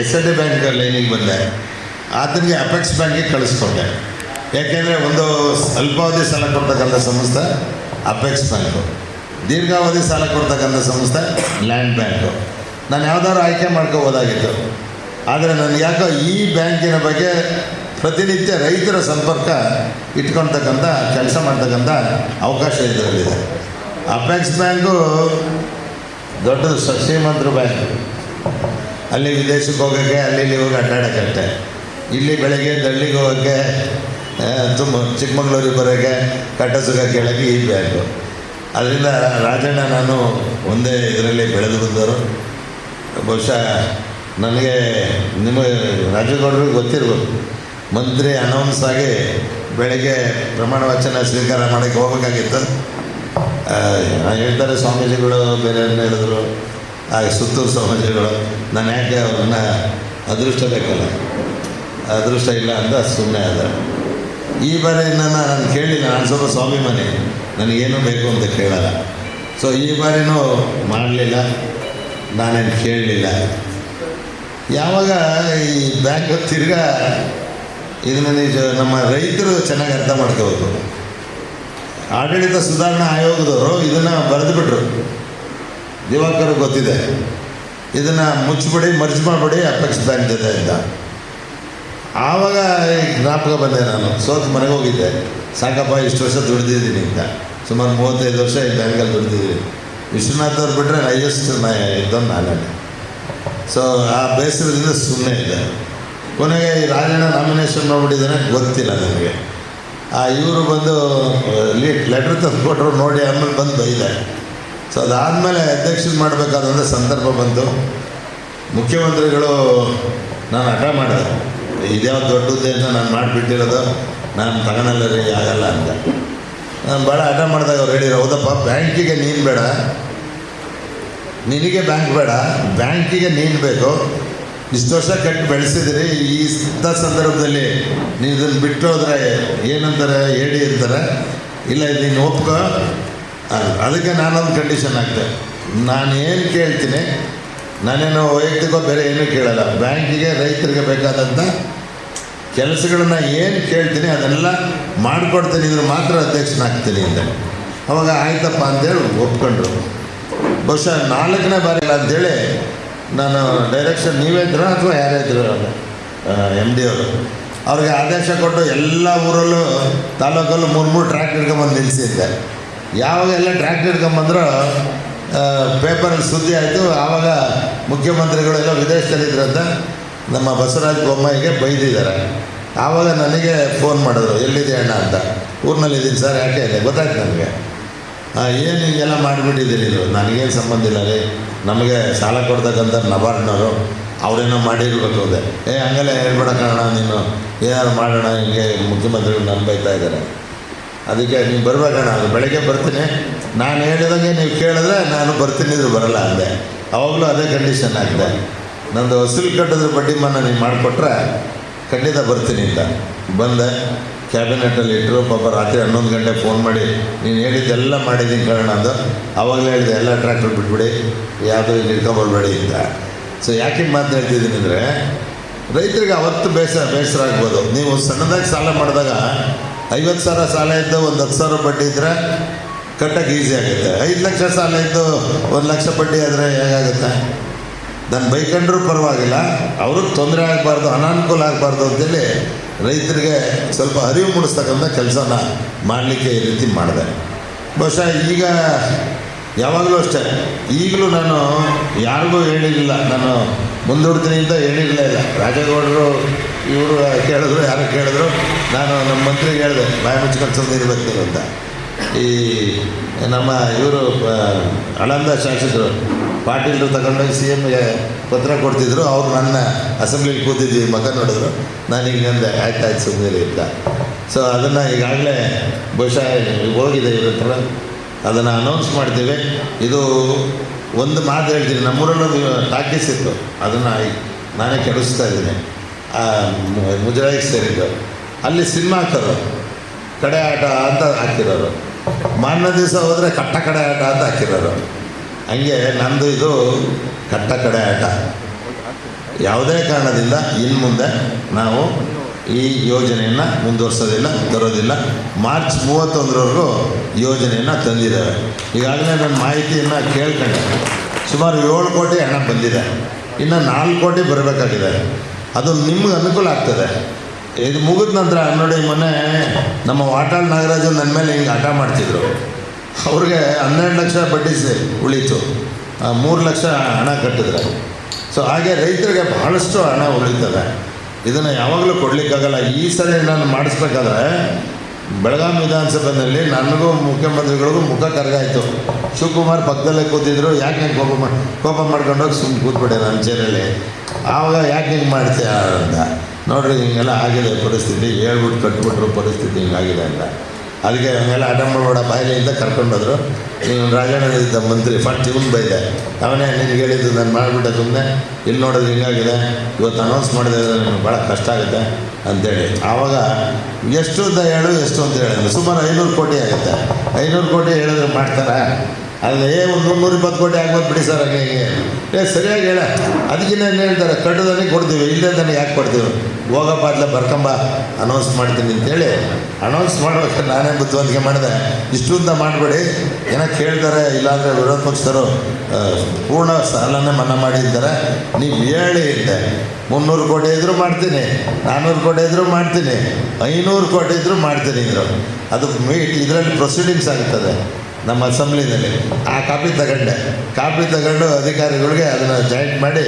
ಎಸ್ ಎಲ್ ಡಿ ಬ್ಯಾಂಕ್ ಲೈನಿಗೆ ಬಂದೆ. ಆತನಿಗೆ ಅಪೆಕ್ಸ್ ಬ್ಯಾಂಕಿಗೆ ಕಳಿಸ್ಕೊಂಡೆ. ಯಾಕೆಂದರೆ ಒಂದು ಅಲ್ಪಾವಧಿ ಸಾಲ ಕೊಡ್ತಕ್ಕಂಥ ಸಂಸ್ಥೆ ಅಪೆಕ್ಸ್ ಬ್ಯಾಂಕು. ದೀರ್ಘಾವಧಿ ಸಾಲ ಕೊಡ್ತಕ್ಕಂಥ ಸಂಸ್ಥೆ ಲ್ಯಾಂಡ್ ಬ್ಯಾಂಕು. ನಾನು ಯಾವ್ದಾದ್ರು ಆಯ್ಕೆ ಮಾಡ್ಕೋಬೋದಾಗಿತ್ತು. ಆದರೆ ನನಗೆ ಯಾಕೋ ಈ ಬ್ಯಾಂಕಿನ ಬಗ್ಗೆ ಪ್ರತಿನಿತ್ಯ ರೈತರ ಸಂಪರ್ಕ ಇಟ್ಕೊಳ್ತಕ್ಕಂಥ, ಕೆಲಸ ಮಾಡ್ತಕ್ಕಂಥ ಅವಕಾಶ ಇದರಲ್ಲಿದೆ. ಅಪೆಕ್ಸ್ ಬ್ಯಾಂಕು ದೊಡ್ಡದು ಶ್ರೀಮಂತರು ಬ್ಯಾಂಕ್. ಅಲ್ಲಿ ವಿದೇಶಕ್ಕೆ ಹೋಗೋಕ್ಕೆ, ಅಲ್ಲಿ ಹೋಗಿ ಅಡ್ಡಾಡೋಕ್ಕಷ್ಟೆ ಇಲ್ಲಿ ಬೆಳಗ್ಗೆ ಹಳ್ಳಿಗೆ ಹೋಗೋಕ್ಕೆ ತುಂಬ ಚಿಕ್ಕಮಗಳೂರಿಗೆ ಬರೋಕ್ಕೆ ಕಟ್ಟಸುಗ ಕೇಳೋಕ್ಕೆ ಈ ಬ್ಯಾಂಕು ಅದರಿಂದ ರಾಜಣ್ಣ ನಾನು ಒಂದೇ ಇದರಲ್ಲಿ ಬೆಳೆದು ಬಂದರು ಬಹುಶಃ ನನಗೆ ನಿಮ್ಮ ರಾಜಗೌಡರಿಗೆ ಗೊತ್ತಿರ್ಬೋದು. ಮಂತ್ರಿ ಅನೌನ್ಸ್ ಆಗಿ ಬೆಳಗ್ಗೆ ಪ್ರಮಾಣ ವಚನ ಸ್ವೀಕಾರ ಮಾಡೋಕ್ಕೆ ಹೋಗ್ಬೇಕಾಗಿತ್ತು. ಹೇಳ್ತಾರೆ ಸ್ವಾಮೀಜಿಗಳು ಬೇರೆ ಹೇಳಿದ್ರು. ಹಾಗೆ ಸುತ್ತೂರು ಸ್ವಾಮೀಜಿಗಳು, ನಾನು ಯಾಕೆ ಅವ್ರನ್ನ ಅದೃಷ್ಟ ಬೇಕಲ್ಲ? ಅದೃಷ್ಟ ಇಲ್ಲ ಅಂತ ಸುಮ್ಮನೆ ಆದ. ಈ ಬಾರಿ ನನ್ನ ನಾನು ಕೇಳಿಲ್ಲ, ನಾನು ಸ್ವಲ್ಪ ಸ್ವಾಮಿ ಮನೆ, ನನಗೇನು ಬೇಕು ಅಂತ ಕೇಳಲ್ಲ. ಸೊ ಈ ಬಾರಿನೂ ಮಾಡಲಿಲ್ಲ, ನಾನೇನು ಕೇಳಲಿಲ್ಲ. ಯಾವಾಗ ಈ ಬ್ಯಾಂಕ್ ತಿರ್ಗಾ ಇದನ್ನ ನಿಜ ನಮ್ಮ ರೈತರು ಚೆನ್ನಾಗಿ ಅರ್ಥ ಮಾಡ್ಕೋಬೇಕು. ಆಡಳಿತ ಸುಧಾರಣಾ ಆಯೋಗದವರು ಇದನ್ನು ಬರೆದುಬಿಟ್ರು. ದಿವಾಕರ್ ಗೊತ್ತಿದೆ. ಇದನ್ನು ಮುಚ್ಚಿಬಿಡಿ, ಮರ್ಜ್ ಮಾಡಿಬಿಡಿ, ಅಪೆಕ್ಸ್ ಬ್ಯಾಂಕ್ ಜೊತೆ ಅಂತ. ಆವಾಗ ಜ್ಞಾಪಕ ಬಂದೆ ನಾನು. ಸೋತ್ ಮನೆಗೆ ಹೋಗಿದ್ದೆ. ಸಾಕಪ್ಪ, ಇಷ್ಟು ವರ್ಷ ದುಡ್ದಿದ್ದೀನಿ ಅಂತ. ಸುಮಾರು ಮೂವತ್ತೈದು ವರ್ಷ ಈ ಬ್ಯಾಂಕಲ್ಲಿ ದುಡ್ದಿದ್ದೀನಿ. ವಿಶ್ವನಾಥ್ ಅವ್ರು ಬಿಟ್ಟರೆ ಹೈಯೆಸ್ಟ್ ಇದ್ದೊಂದು ನಾನೇ ಸೊ ಆ ಬೇಸರದಿಂದ ಸುಮ್ಮನೆ ಇದ್ದೆ. ಕೊನೆಗೆ ಈ ರಾಜಣ್ಣ ನಾಮಿನೇಷನ್ ಮಾಡಿಬಿಟ್ಟಿದ್ದಾನೆ, ಗೊತ್ತಿಲ್ಲ ನನಗೆ. ಆ ಇವರು ಬಂದು ಲೆಟ್ರ್ ತಂದು ಕೊಟ್ಟರು ನೋಡಿ ಆಮೇಲೆ ಬಂದು ಬೈದೆ. ಸೊ ಅದಾದಮೇಲೆ ಅಧ್ಯಕ್ಷನ ಮಾಡಬೇಕಾದಂಥ ಸಂದರ್ಭ ಬಂತು. ಮುಖ್ಯಮಂತ್ರಿಗಳು, ನಾನು ಹಠ ಮಾಡಿದೆ. ಇದ್ಯಾವ ದೊಡ್ಡದೇ ಅಂತ ನಾನು ಮಾಡಿಬಿಟ್ಟಿರೋದು, ನಾನು ತಗೊಳಲ್ಲ ರೀ ಆಗಲ್ಲ ಅಂತ. ನಾನು ಭಾಳ ಹಠ ಮಾಡಿದಾಗ ಅವ್ರು ಹೇಳಿದ್ರು, ಹೌದಪ್ಪ, ಬ್ಯಾಂಕಿಗೆ ನೀನು ಬೇಡ. ನಿನಗೆ ಬ್ಯಾಂಕ್ ಬೇಡ, ಬ್ಯಾಂಕಿಗೆ ನೀನು ಬೇಕು. ಇಷ್ಟು ವರ್ಷ ಕಟ್ಟಿ ಬೆಳೆಸಿದ್ರಿ, ಈ ಸಂದರ್ಭದಲ್ಲಿ ನೀವು ಇದನ್ನು ಬಿಟ್ಟು ಹೋದ್ರೆ ಏನಂತಾರೆ, ಹೇಳಿ ಅಂತಾರೆ. ಇಲ್ಲ ನೀನು ಒಪ್ಕೋ. ಅದಕ್ಕೆ ನಾನೊಂದು ಕಂಡೀಷನ್ ಹಾಕ್ತೆ ನಾನು ಏನು ಕೇಳ್ತೀನಿ ನಾನೇನು ವೈಯಕ್ತಿಕ ಬೇರೆ ಏನೂ ಕೇಳಲ್ಲ. ಬ್ಯಾಂಕಿಗೆ ರೈತರಿಗೆ ಬೇಕಾದಂಥ ಕೆಲಸಗಳನ್ನ ಏನು ಕೇಳ್ತೀನಿ ಅದನ್ನೆಲ್ಲ ಮಾಡಿಕೊಡ್ತೀನಿ ಇದ್ರೆ ಮಾತ್ರ ಅಧ್ಯಕ್ಷನಾಗ್ತೀನಿ ಅಂತ ಅವಾಗ ಆಯ್ತಪ್ಪ ಅಂತೇಳಿ ಒಪ್ಕೊಂಡ್ರು. ಬಹುಶಃ ನಾಲ್ಕನೇ ಬಾರಿ ಇಲ್ಲ ಅಂತೇಳಿ ನಾನು ಡೈರೆಕ್ಷನ್ ನೀವೇ ಇದ್ರು ಅಥವಾ ಯಾರೇ ಇದ್ರು ಎಂ ಡಿ ಅವರು. ಅವ್ರಿಗೆ ಆದೇಶ ಕೊಟ್ಟು ಎಲ್ಲ ಊರಲ್ಲೂ ತಾಲೂಕಲ್ಲೂ ಮೂರು ಮೂರು ಟ್ರ್ಯಾಕ್ಟರ್ಗೆ ಬಂದು ನಿಲ್ಲಿಸಿದ್ದೆ ಯಾವಾಗ ಎಲ್ಲ ಟ್ರ್ಯಾಕ್ಟರ್ಗೆ ಹಿಡ್ಕೊಂಬಂದ್ರು ಪೇಪರಲ್ಲಿ ಸುದ್ದಿ ಆಯಿತು. ಆವಾಗ ಮುಖ್ಯಮಂತ್ರಿಗಳೆಲ್ಲ ವಿದೇಶದಲ್ಲಿದ್ದರಂತ ನಮ್ಮ ಬಸವರಾಜ ಬೊಮ್ಮಾಯಿಗೆ ಬೈದಿದ್ದಾರೆ. ಆವಾಗ ನನಗೆ ಫೋನ್ ಮಾಡಿದ್ರು ಎಲ್ಲಿದೆ ಅಣ್ಣ ಅಂತ? ಊರಿನಲ್ಲಿದ್ದೀನಿ ಸರ್, ಯಾಕೆ ಇದೆ ಗೊತ್ತಾಯ್ತು ನನಗೆ. ಏನು ಹೀಗೆಲ್ಲ ಮಾಡಿಬಿಟ್ಟಿದ್ದೀನಿ ಇದು ನನಗೇನು ಸಂಬಂಧ ಇಲ್ಲ ರೀ. ನಮಗೆ ಸಾಲ ಕೊಡ್ತಕ್ಕಂಥ ನಬಾರ್ಡ್ನವರು ಅವರೇನೋ ಮಾಡಿರ್ಬೇಕು ಅದೇ. ಏ, ಹಂಗೆಲ್ಲ, ಹೇಳ್ಬೇಡ ಕಾರಣ ನೀನು ಏನಾದ್ರು ಮಾಡೋಣ, ಹಿಂಗೆ ಮುಖ್ಯಮಂತ್ರಿಗಳು ನನ್ನ ಇದ್ದಾರೆ. ಅದಕ್ಕೆ ನೀವು ಬರಬೇಕಣ್ಣ ಅದು ಬೆಳಗ್ಗೆ ಬರ್ತೀನಿ. ನಾನು ಹೇಳಿದಂಗೆ ನೀವು ಕೇಳಿದ್ರೆ ನಾನು ಬರ್ತೀನಿ ಇದು ಬರಲ್ಲ ಅಂದೆ. ಅವಾಗಲೂ ಅದೇ ಕಂಡೀಷನ್ ಆಗಿದೆ. ನಂದು ವಸೂಲಿ ಕಟ್ಟೋದ್ರ ಬಡ್ಡಿ ಮನ್ನ ನೀವು ಮಾಡಿಕೊಟ್ರೆ ಖಂಡಿತ ಬರ್ತೀನಿ ಅಂತ. ಬಂದೆ. ಕ್ಯಾಬಿನೆಟಲ್ಲಿ ಇಟ್ಟರು ಪಾಪ ರಾತ್ರಿ ಹನ್ನೊಂದು ಗಂಟೆ ಫೋನ್ ಮಾಡಿ, ನೀನು ಹೇಳಿದ್ದೆಲ್ಲ ಮಾಡಿದ್ದೀನಿ ಕಾರಣ ಅದು ಆವಾಗಲೇ ಹೇಳಿದೆ, ಎಲ್ಲ ಟ್ರ್ಯಾಕ್ಟರ್ ಬಿಟ್ಬಿಡಿ, ಯಾವುದೂ ಇಟ್ಕೊಂಬರ್ಬೇಡಿ ಅಂತ. ಸೊ ಯಾಕೆ ಮಾತು ಹೇಳ್ತಿದ್ದೀನಿ ಅಂದರೆ, ರೈತರಿಗೆ ಅವತ್ತು ಬೇಸರ ಬೇಸರ ಆಗ್ಬೋದು. ನೀವು ಸಣ್ಣದಾಗಿ ಸಾಲ ಮಾಡಿದಾಗ ಐವತ್ತು ಸಾವಿರ ಸಾಲ ಇದ್ದು ಒಂದು ಹತ್ತು ಸಾವಿರ ಬಡ್ಡಿ ಇದ್ದರೆ ಕಟ್ಟಕ್ಕೆ ಈಸಿ ಆಗುತ್ತೆ. ಐದು ಲಕ್ಷ ಸಾಲ ಇದ್ದು ಒಂದು ಲಕ್ಷ ಬಡ್ಡಿ ಆದರೆ ಹೇಗಾಗುತ್ತೆ? ನಾನು ಬೈಕಂಡ್ರೂ ಪರವಾಗಿಲ್ಲ. ಅವ್ರಿಗೆ ತೊಂದರೆ ಆಗಬಾರ್ದು, ಅನಾನುಕೂಲ ಆಗಬಾರ್ದು ಅಂತೇಳಿ ರೈತರಿಗೆ ಸ್ವಲ್ಪ ಅರಿವು ಮೂಡಿಸ್ತಕ್ಕಂಥ ಕೆಲಸನ ಮಾಡಲಿಕ್ಕೆ ಈ ರೀತಿ ಮಾಡಿದೆ. ಬಹುಶಃ ಈಗ ಯಾವಾಗಲೂ ಅಷ್ಟೇ. ಈಗಲೂ ನಾನು ಯಾರಿಗೂ ಹೇಳಿರಲಿಲ್ಲ, ನಾನು ಮುಂದೂಡ್ತೀನಿ ಅಂತ ಹೇಳಿರಲೇ ಇಲ್ಲ. ರಾಜೇಗೌಡರು ಇವರು ಕೇಳಿದ್ರು, ಯಾರು ಕೇಳಿದ್ರು, ನಾನು ನಮ್ಮ ಮಂತ್ರಿಗೆ ಹೇಳಿದೆ, ಬಾಯಿ ಮುಚ್ಚಿಕೊಂಡು ಇರಬೇಕು ಅಂತ. ಈ ನಮ್ಮ ಇವರು ಅಳಂದ ಶಾಸಕರು, ಪಾಟೀಲ್ರು ತಗೊಂಡೋಗಿ ಸಿ ಎಮ್ಗೆ ಪತ್ರ ಕೊಡ್ತಿದ್ರು, ಅವ್ರು ನನ್ನ ಅಸೆಂಬ್ಲಿಗೆ ಕೂತಿದ್ವಿ ಮಗ ನೋಡಿದ್ರು. ನಾನು ಈಗ ಅಂದೆ ಆಯ್ತು ಆಯ್ತು ಸುಮ್ಮನೆ ಅಂತ. ಸೊ ಅದನ್ನು ಈಗಾಗಲೇ ಬಹುಶಃ ಹೋಗಿದೆ ಇವ್ರ ಹತ್ರ. ಅದನ್ನು ಅನೌನ್ಸ್ ಮಾಡ್ತೀವಿ. ಇದು ಒಂದು ಮಾತು ಹೇಳ್ತೀನಿ. ನಮ್ಮೂರಲ್ಲೂ ಟಾಕೀಸ್ ಇತ್ತು. ಅದನ್ನು ನಾನೇ ಕೆಡಿಸ್ತಾ ಇದ್ದೀನಿ. ಮುಜರಾಯಿಗೆ ಸೇರಿದ್ದು ಅಲ್ಲಿ ಸಿನಿಮಾ ಹಾಕೋರು ಕಡೆ ಆಟ ಅಂತ ಹಾಕಿರೋರು. ಮಾರನೇ ದಿವಸ ಹೋದರೆ ಕಟ್ಟ ಕಡೆ ಆಟ ಅಂತ ಹಾಕಿರೋರು. ಹಂಗೆ ನಂದು ಇದು ಕಟ್ಟ ಕಡೆ ಆಟ. ಯಾವುದೇ ಕಾರಣದಿಂದ ಇನ್ನು ಮುಂದೆ ನಾವು ಈ ಯೋಜನೆಯನ್ನು ಮುಂದುವರ್ಸೋದಿಲ್ಲ, ತರೋದಿಲ್ಲ. ಮಾರ್ಚ್ ಮೂವತ್ತೊಂದರವರೆಗೂ ಯೋಜನೆಯನ್ನು ತಂದಿದ್ದೇವೆ ಈಗಾಗಲೇ ನನ್ನ ಮಾಹಿತಿಯನ್ನು ಕೇಳ್ಕೊಂಡೆ. ಸುಮಾರು ಏಳು ಕೋಟಿ ಹಣ ಬಂದಿದೆ. ಇನ್ನು ನಾಲ್ಕು ಕೋಟಿ ಬರಬೇಕಾಗಿದೆ. ಅದು ನಿಮ್ಗೆ ಅನುಕೂಲ ಆಗ್ತದೆ. ಇದು ಮುಗಿದ ನಂತರ ನೋಡಿ ಮೊನ್ನೆ ನಮ್ಮ ವಾಟಾಳ್ ನಾಗರಾಜು ನನ್ನ ಮೇಲೆ ಹಿಂಗೆ ಆಟ ಮಾಡ್ತಿದ್ರು. ಅವ್ರಿಗೆ ಹನ್ನೆರಡು ಲಕ್ಷ ಬಡ್ಡಿ ಉಳೀತು. ಮೂರು ಲಕ್ಷ ಹಣ ಕಟ್ಟಿದ್ರೆ. ಸೊ ಹಾಗೆ ರೈತರಿಗೆ ಬಹಳಷ್ಟು ಹಣ ಉಳಿತದೆ. ಇದನ್ನು ಯಾವಾಗಲೂ ಕೊಡಲಿಕ್ಕಾಗಲ್ಲ. ಈ ಸಲ ನಾನು ಮಾಡಿಸ್ಬೇಕಾದ್ರೆ ಬೆಳಗಾವಿ ವಿಧಾನಸಭೆಯಲ್ಲಿ ನನಗೂ ಮುಖ್ಯಮಂತ್ರಿಗಳಿಗೂ ಮುಖ ಕರಗಾಯಿತು. ಶಿವಕುಮಾರ್ ಪಕ್ಕದಲ್ಲೇ ಕೂತಿದ್ರು. ಯಾಕೆ ಕೋಪ ಮಾಡಿ ಕೋಪ ಮಾಡ್ಕೊಂಡೋಗಿ ಸುಮ್ಮನೆ ಕೂತ್ಬಿಟ್ಟೆ ನನ್ನ ಚೇರಲ್ಲಿ ಆವಾಗ ಯಾಕೆ ಹಿಂಗೆ ಮಾಡ್ತೀಯ ಅಂತ. ನೋಡ್ರಿ, ಹಿಂಗೆಲ್ಲ ಆಗಿದೆ ಪರಿಸ್ಥಿತಿ. ಹೇಳ್ಬಿಟ್ಟು ಕಟ್ಬಿಟ್ರು ಪರಿಸ್ಥಿತಿ ಹಿಂಗಾಗಿದೆ ಅಂತ. ಅದಕ್ಕೆ ಹಂಗೆಲ್ಲ ಆಟ ಬಾಯಿಲೆಯಿಂದ ಕರ್ಕೊಂಡೋದ್ರು. ನೀವು ರಾಜಣ್ಣ ಮಂತ್ರಿ ಫಸ್ಟ್ ಇವನು ಬೈದೆ. ಅವನೇ ನಿನ್ಗೆ ಹೇಳಿದ್ದು ನಾನು ಮಾಡಿಬಿಟ್ಟೆ ಸುಮ್ಮನೆ ಇಲ್ಲಿ ನೋಡೋದು ಹಿಂಗಾಗಿದೆ. ಇವತ್ತು ಅನೌನ್ಸ್ ಮಾಡಿದೆ ನನಗೆ ಭಾಳ ಕಷ್ಟ ಆಗುತ್ತೆ ಅಂತೇಳಿ. ಆವಾಗ ಎಷ್ಟು ಅಂತ ಹೇಳು ಎಷ್ಟು ಅಂತ ಹೇಳಿದ್ರು ಸುಮಾರು ಐನೂರು ಕೋಟಿ ಆಗುತ್ತೆ. ಐನೂರು ಕೋಟಿ ಹೇಳಿದ್ರೆ ಮಾಡ್ತಾರಾ? ಅಲ್ಲ ಒಂದು ನೂರು ಇಪ್ಪತ್ತು ಕೋಟಿ ಆಗ್ಬೋದು ಬಿಡಿ ಸರ್ ಹಾಗೆ ಏ, ಸರಿಯಾಗಿ ಹೇಳ. ಅದಕ್ಕಿಂತ ಏನು ಹೇಳ್ತಾರೆ? ಕಟ್ಟದಾನೆ ಕೊಡ್ತೀವಿ ಇಲ್ಲದೆ ತಾನೆ ಯಾಕೆ ಕೊಡ್ತೀವಿ? ಹೋಗಪ್ಪ ಅದ್ಲ ಬರ್ಕಂಬ ಅನೌನ್ಸ್ ಮಾಡ್ತೀನಿ ಅಂತೇಳಿ. ಅನೌನ್ಸ್ ಮಾಡ್ಬೇಕು ನಾನೇ ಬುದ್ಧಿವಂತಿಕೆ ಮಾಡಿದೆ? ಇಷ್ಟು ಅಂತ ಮಾಡಬೇಡಿ. ಏನೋ ಕೇಳ್ತಾರೆ, ಇಲ್ಲಾಂದರೆ ವಿರೋಧ ಪಕ್ಷದವರು ಪೂರ್ಣ ಸಾಲನೇ ಮನ್ನಾ ಮಾಡಿದ್ದಾರೆ ನೀವು ಹೇಳಿ ಅಂತೆ. ಮುನ್ನೂರು ಕೋಟಿ ಇದ್ದರೂ ಮಾಡ್ತೀನಿ ನಾನ್ನೂರು ಕೋಟಿ ಇದ್ದರೂ ಮಾಡ್ತೀನಿ, ಐನೂರು ಕೋಟಿ ಇದ್ದರೂ ಮಾಡ್ತೀನಿ ಇದ್ರು ಅದು ಮೀಟ್ ಇದರಲ್ಲಿ ಪ್ರೊಸೀಡಿಂಗ್ಸ್ ಆಗ್ತದೆ. ನಮ್ಮ ಅಸೆಂಬ್ಲಿನಲ್ಲಿ ಆ ಕಾಪಿ ತಗೊಂಡೆ. ಕಾಪಿ ತಗೊಂಡು ಅಧಿಕಾರಿಗಳಿಗೆ ಅದನ್ನು ಜಾಯಿಂಟ್ ಮಾಡಿ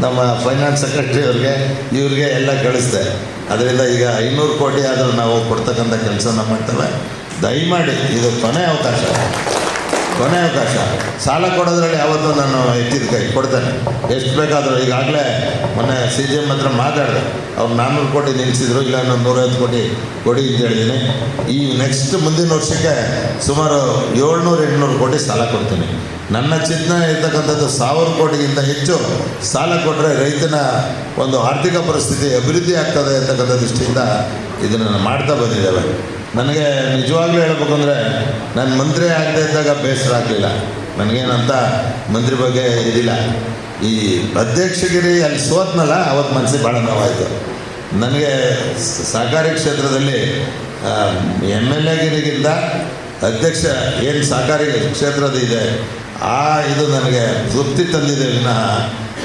ನಮ್ಮ ಫೈನಾನ್ಸ್ ಸೆಕ್ರೆಟರಿ ಅವ್ರಿಗೆ, ಇವ್ರಿಗೆ ಎಲ್ಲ ಕಳಿಸ್ದೆ. ಅದರಿಂದ ಈಗ ಐನೂರು ಕೋಟಿ ಆದರೂ ನಾವು ಕೊಡ್ತಕ್ಕಂಥ ಕೆಲಸನ ಮಾಡ್ತೇವೆ. ದಯಮಾಡಿ, ಇದು ಕೊನೆ ಅವಕಾಶ. ಕೊನೆ ಅವಕಾಶ. ಸಾಲ ಕೊಡೋದ್ರಲ್ಲಿ ಯಾವತ್ತೂ ನಾನು ಎತ್ತಿದ ಕೈ ಕೊಡ್ತೇನೆ. ಎಷ್ಟು ಬೇಕಾದರೂ ಈಗಾಗಲೇ ಮೊನ್ನೆ ಸಿ ಜಿ ಎಂ ಹತ್ರ ಮಾತಾಡಿದೆ. ಅವ್ರು ನಾನ್ನೂರು ಕೋಟಿ ನಿಲ್ಲಿಸಿದ್ರು, ಇಲ್ಲ ನಾನು ನೂರೈವತ್ತು ಕೋಟಿ ಕೊಡಿ ಅಂತ ಹೇಳಿದ್ದೀನಿ. ಈ ನೆಕ್ಸ್ಟ್ ಮುಂದಿನ ವರ್ಷಕ್ಕೆ ಸುಮಾರು ಏಳ್ನೂರು, ಎಂಟುನೂರು ಕೋಟಿ ಸಾಲ ಕೊಡ್ತೀನಿ. ನನ್ನ ಚಿಂತನೆ ಇರ್ತಕ್ಕಂಥದ್ದು ಸಾವಿರ ಕೋಟಿಗಿಂತ ಹೆಚ್ಚು ಸಾಲ ಕೊಟ್ಟರೆ ರೈತನ ಒಂದು ಆರ್ಥಿಕ ಪರಿಸ್ಥಿತಿ ಅಭಿವೃದ್ಧಿ ಆಗ್ತದೆ ಅಂತಕ್ಕಂಥ ದೃಷ್ಟಿಯಿಂದ ಇದನ್ನು ಮಾಡ್ತಾ ಬಂದಿದ್ದೇವೆ. ನನಗೆ ನಿಜವಾಗ್ಲೂ ಹೇಳ್ಬೇಕಂದ್ರೆ ನಾನು ಮಂತ್ರಿ ಆಗದೆ ಇದ್ದಾಗ ಬೇಸರ ಆಗಲಿಲ್ಲ. ನನಗೇನಂತ ಮಂತ್ರಿ ಬಗ್ಗೆ ಇದಿಲ್ಲ. ಈ ಅಧ್ಯಕ್ಷಗಿರಿ ಅಲ್ಲಿ ಸೋತ್ನಲ್ಲ ಅವತ್ತು ಮನಸ್ಸಿಗೆ ಭಾಳ ನೋವಾಯಿತು ನನಗೆ ಸಹಕಾರಿ ಕ್ಷೇತ್ರದಲ್ಲಿ ಎಂ ಎಲ್ ಎಗಿರಿಗಿಂತ ಅಧ್ಯಕ್ಷ ಏನು ಸಹಕಾರಿ ಕ್ಷೇತ್ರದ ಇದೆ ಆ ಇದು ನನಗೆ ತೃಪ್ತಿ ತಂದಿದೆ ವಿನಃ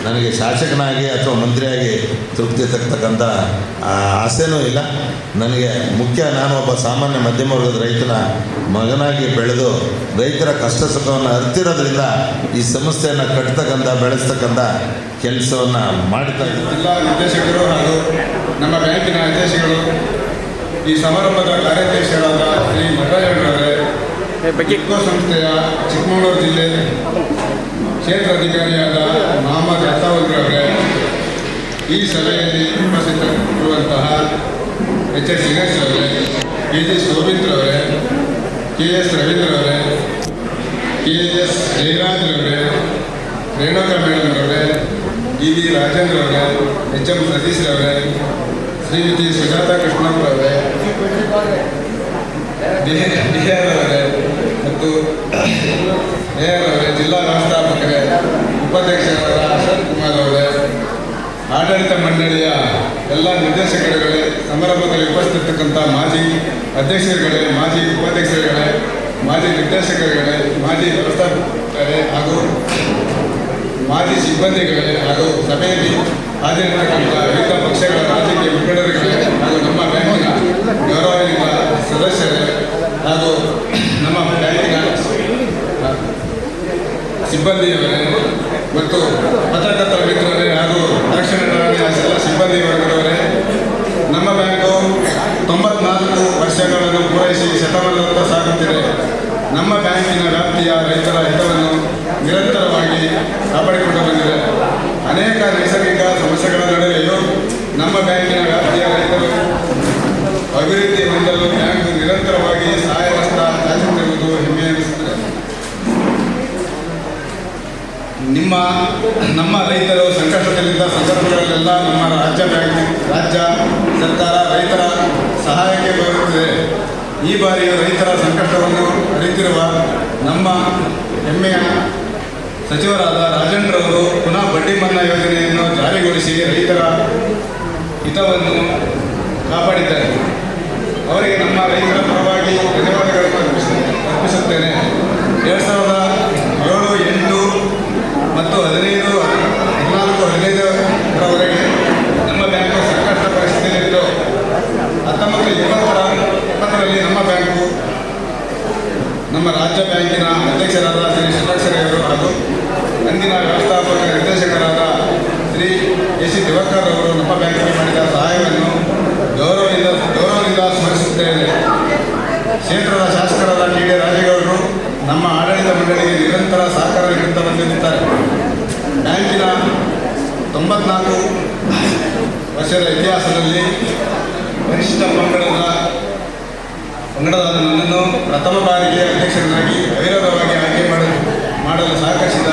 ನನಗೆ ಶಾಸಕನಾಗಿ ಅಥವಾ ಮಂತ್ರಿಯಾಗಿ ತೃಪ್ತಿ ತಕ್ಕತಕ್ಕಂಥ ಆ, ಆಸೆನೂ ಇಲ್ಲ. ನನಗೆ ಮುಖ್ಯ ನಾನು ಒಬ್ಬ ಸಾಮಾನ್ಯ ಮಧ್ಯಮ ವರ್ಗದ ರೈತನ ಮಗನಾಗಿ ಬೆಳೆದು ರೈತರ ಕಷ್ಟ ಸುಖವನ್ನು ಅರ್ತಿರೋದ್ರಿಂದ ಈ ಸಮಸ್ಯೆಯನ್ನು ಕಟ್ತಕ್ಕಂಥ ಬೆಳೆಸ್ತಕ್ಕಂಥ ಕೆಲಸವನ್ನು ಮಾಡ್ತಾ ಇದ್ದೀನಿ. ಜಿಲ್ಲಾ ನಿರ್ದೇಶಕರು ಹಾಗೂ ನಮ್ಮ ಬ್ಯಾಂಕಿನ ನಿರ್ದೇಶಕರು ಈ ಸಮಾರಂಭದ ಕಾರ್ಯಾಧ್ಯಕ್ಷರಾದ ಶ್ರೀ ಮಠರಾಜರವರೇ ಸಂಸ್ಥೆಯ ಚಿಕ್ಕಮಗಳೂರು ಜಿಲ್ಲೆ ಕ್ಷೇತ್ರ ಅಧಿಕಾರಿಯಾದ ಮಹಮ್ಮದ್ ಅತ್ತಾವಲ್ರವರೇ ಈ ಸಭೆಯಲ್ಲಿ ಉಪಸ್ಥಿತರಿರುವಂತಹ ಎಚ್ ಎಸ್ ದಿನೇಶ್ ಅವರೇ ಕೆ ಜಿ ಅವರೇ ಕೆ ಎಸ್ ರವೀಂದ್ರ ಅವರೇ ಕೆ ಎಸ್ ಜಯರಾಜ್ರವರೇ ರೇಣುಕಾ ಮೇಡಮ್ ಅವರೇ ಇ ವಿ ರಾಜೇಂದ್ರ ಅವರೇ ಎಚ್ ಎಂ ಸತೀಶ್ ಅವರೇ ಶ್ರೀಮತಿ ಸುಜಾತಾ ಕೃಷ್ಣಪ್ಪರವರೇ ಡಿ ಆರ್ ಅವರೇ ಮತ್ತು ಮೇಯರ್ ಅವರೇ, ಜಿಲ್ಲಾ ವ್ಯವಸ್ಥಾಪಕರೇ ಉಪಾಧ್ಯಕ್ಷರಾದ ಅಶೋಕ್ ಕುಮಾರ್ ಅವರೇ, ಆಡಳಿತ ಮಂಡಳಿಯ ಎಲ್ಲ ನಿರ್ದೇಶಕರುಗಳೇ, ಸಮಾರಂಭದಲ್ಲಿ ಉಪಸ್ಥಿತಕ್ಕಂಥ ಮಾಜಿ ಅಧ್ಯಕ್ಷರುಗಳೇ, ಮಾಜಿ ಉಪಾಧ್ಯಕ್ಷರುಗಳೇ, ಮಾಜಿ ನಿರ್ದೇಶಕರುಗಳೇ, ಮಾಜಿ ವ್ಯವಸ್ಥಾಪಕರೇ ಹಾಗೂ ಮಾಜಿ ಸಿಬ್ಬಂದಿಗಳೇ ಹಾಗೂ ಸಭೆಯಲ್ಲಿ ಹಾಜರಿರತಕ್ಕಂಥ ವಿವಿಧ ಪಕ್ಷಗಳ ರಾಜಕೀಯ ಮುಖಂಡರುಗಳೇ ಹಾಗೂ ನಮ್ಮ ಬ್ಯಾಂಕಿನ ಗೌರವಾನ್ವಿತ ಸದಸ್ಯರೇ ಹಾಗೂ ನಮ್ಮ ಬ್ಯಾಂಕಿನ ಸಿಬ್ಬಂದಿಯವರೇ ಮತ್ತು ಪತ್ರಕರ್ತರ ಮಿತ್ರರೇ ಹಾಗೂ ದಕ್ಷಿಣ ಎಲ್ಲ ಸಿಬ್ಬಂದಿ ವರ್ಗದವರೇ, ನಮ್ಮ ಬ್ಯಾಂಕು ತೊಂಬತ್ನಾಲ್ಕು ವರ್ಷಗಳನ್ನು ಪೂರೈಸಿ ಶತಮಾನದತ್ತ ಸಾಗುತ್ತಿದೆ. ನಮ್ಮ ಬ್ಯಾಂಕಿನ ವ್ಯಾಪ್ತಿಯ ರೈತರ ಹಿತವನ್ನು ನಿರಂತರವಾಗಿ ಕಾಪಾಡಿಕೊಂಡು ಬಂದಿದೆ. ಅನೇಕ ನೈಸರ್ಗಿಕ ಸಮಸ್ಯೆಗಳ ನಡುವೆಯೂ ನಮ್ಮ ಬ್ಯಾಂಕಿನ ವ್ಯಾಪ್ತಿಯ ರೈತರು ಅಭಿವೃದ್ಧಿ ಹೊಂದಲು ಬ್ಯಾಂಕ್ ನಿರಂತರವಾಗಿ ಸಹಾಯ ನಿಮ್ಮ, ನಮ್ಮ ರೈತರು ಸಂಕಷ್ಟದಲ್ಲಿದ್ದ ಸಂದರ್ಭಗಳಲ್ಲೆಲ್ಲ ನಮ್ಮ ರಾಜ್ಯ ಬ್ಯಾಂಕ್, ರಾಜ್ಯ ಸರ್ಕಾರ ರೈತರ ಸಹಾಯಕ್ಕೆ ಬರುತ್ತದೆ. ಈ ಬಾರಿಯ ರೈತರ ಸಂಕಷ್ಟವನ್ನು ಅರಿತಿರುವ ನಮ್ಮ ಹೆಮ್ಮೆಯ ಸಚಿವರಾದ ರಾಜೇಂದ್ರವರು ಪುನಃ ಬಡ್ಡಿ ಮನ್ನಾ ಯೋಜನೆಯನ್ನು ಜಾರಿಗೊಳಿಸಿ ರೈತರ ಹಿತವನ್ನು ಕಾಪಾಡಿದ್ದಾರೆ. ಅವರಿಗೆ ನಮ್ಮ ರೈತರ ಪರವಾಗಿ ಧನ್ಯವಾದಗಳನ್ನು ಅರ್ಪಿಸ- ಅರ್ಪಿಸುತ್ತೇನೆ. ಎರಡು ಸಾವಿರದ ಏಳು ಎಂಟು ಮತ್ತು ಹದಿನೈದು, ಹದಿನಾಲ್ಕು ಹದಿನೈದರವರೆಗೆ ನಮ್ಮ ಬ್ಯಾಂಕು ಸಂಕಷ್ಟ ಪರಿಸ್ಥಿತಿಯಲ್ಲಿತ್ತು. ಹತ್ತೊಂಬತ್ತು ಇಪ್ಪತ್ತರ, ಇಪ್ಪತ್ತರಲ್ಲಿ ನಮ್ಮ ಬ್ಯಾಂಕು ನಮ್ಮ ರಾಜ್ಯ ಬ್ಯಾಂಕಿನ ಅಧ್ಯಕ್ಷರಾದ ಶ್ರೀ ಷಟಾಕ್ಷರವರು ಹಾಗೂ ಅಂದಿನ ವ್ಯವಸ್ಥಾಪಕ ನಿರ್ದೇಶಕರಾದ ಶ್ರೀ ಎ ಸಿ ದಿವಾಕರ್ ಅವರು ನಮ್ಮ ಬ್ಯಾಂಕಿಗೆ ಮಾಡಿದ ಸಹಾಯವನ್ನು ಗೌರವದಿಂದ ಗೌರವದಿಂದ ಸ್ಮರಿಸುತ್ತೇನೆ. ಕ್ಷೇತ್ರದ ಶಾಸಕರಾದ ಟಿ ಡಿ ರಾಜೇಗೌಡರು ನಮ್ಮ ಆಡಳಿತ ಮಂಡಳಿಗೆ ನಿರಂತರ ಸಹಕಾರ ನೀಡುತ್ತಾ ಬ್ಯಾಂಕಿನ ತೊಂಬತ್ನಾಲ್ಕು ವರ್ಷದ ಇತಿಹಾಸದಲ್ಲಿ ಪರಿಶಿಷ್ಟ ಪಂಗಡದ ಪಂಗಡದ ನನ್ನನ್ನು ಪ್ರಥಮ ಬಾರಿಗೆ ಅಧ್ಯಕ್ಷರನ್ನಾಗಿ ಅವಿರೋಧವಾಗಿ ಆಯ್ಕೆ ಮಾಡಲು ಮಾಡಲು ಸಹಕರಿಸಿದ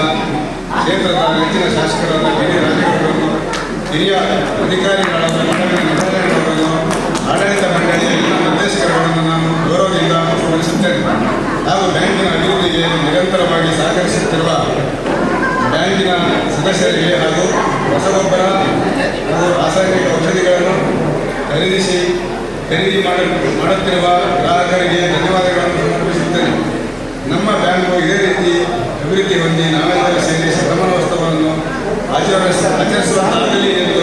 ಕ್ಷೇತ್ರದ ನೆಚ್ಚಿನ ಶಾಸಕರಾದ ಡಿ ರಾಜೇಗೌಡರನ್ನು ಹಿರಿಯ ಅಧಿಕಾರಿಗಳಾದ ಮಂಡಳಿ ನಟರಾಜನವರನ್ನು ಆಡಳಿತ ಮಂಡಳಿಯ ಎಲ್ಲ ನಿರ್ದೇಶಕರುಗಳನ್ನು ನಾನು ಗೌರವದಿಂದ ಸ್ಮರಿಸುತ್ತೇನೆ. ಹಾಗೂ ಬ್ಯಾಂಕಿನ ಅಭಿವೃದ್ಧಿಗೆ ನಿರಂತರವಾಗಿ ಸಹ ಸಹಕರಿಸುತ್ತಿರುವ ಬ್ಯಾಂಕಿನ ಸದಸ್ಯರಿಗೆ ಹಾಗೂ ರಸಗೊಬ್ಬರ ಹಾಗೂ ರಾಸಾಯನಿಕ ಔಷಧಿಗಳನ್ನು ಖರೀದಿಸಿ ಖರೀದಿ ಮಾಡ ಮಾಡುತ್ತಿರುವ ಗ್ರಾಹಕರಿಗೆ ಧನ್ಯವಾದಗಳನ್ನು ಸಮರ್ಪಿಸುತ್ತೇನೆ. ನಮ್ಮ ಬ್ಯಾಂಕು ಇದೇ ರೀತಿ ಅಭಿವೃದ್ಧಿ ಹೊಂದಿ ನಾವೆಲ್ಲರೂ ಸೇರಿ ಶತಮಾನೋತ್ಸವವನ್ನು ಆಚರಿಸ ಆಚರಿಸುವಂತಾಗಲಿ ಎಂದು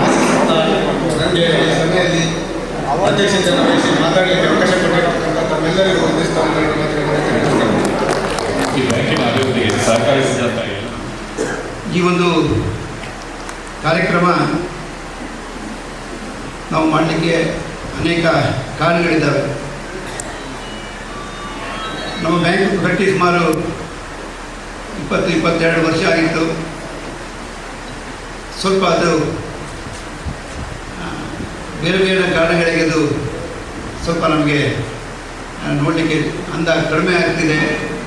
ಆಶಿಸುತ್ತಾ ನನಗೆ ಈ ಸಮಯದಲ್ಲಿ ಅಧ್ಯಕ್ಷತೆಯನ್ನು ವಹಿಸಿ ಮಾತಾಡಲಿಕ್ಕೆ ಅವಕಾಶ ಕೊಟ್ಟಿರ್ತಕ್ಕಂಥ ತಮ್ಮೆಲ್ಲರಿಗೂ ಒಂದಿಷ್ಟು ಮಾತುಗಳನ್ನು ತಿಳಿಸ್ತೇನೆ ಈ ಬ್ಯಾಂಕಿನ ಅಭಿವೃದ್ಧಿಗೆ ಸಹಕರಿಸಿದಂತ ಈ ಒಂದು ಕಾರ್ಯಕ್ರಮ ನಾವು ಮಾಡಲಿಕ್ಕೆ ಅನೇಕ ಕಾರಣಗಳಿದ್ದಾವೆ. ನಮ್ಮ ಬ್ಯಾಂಕ್ ಕಟ್ಟಿ ಸುಮಾರು ಇಪ್ಪತ್ತು, ಇಪ್ಪತ್ತೆರಡು ವರ್ಷ ಆಗಿತ್ತು. ಸ್ವಲ್ಪ ಅದು ಬೇರೆ ಬೇರೆ ಕಾರಣಗಳಿಗೆ ಅದು ಸ್ವಲ್ಪ ನಮಗೆ ನೋಡಲಿಕ್ಕೆ ಅಂದ ಕಡಿಮೆ ಆಗ್ತಿದೆ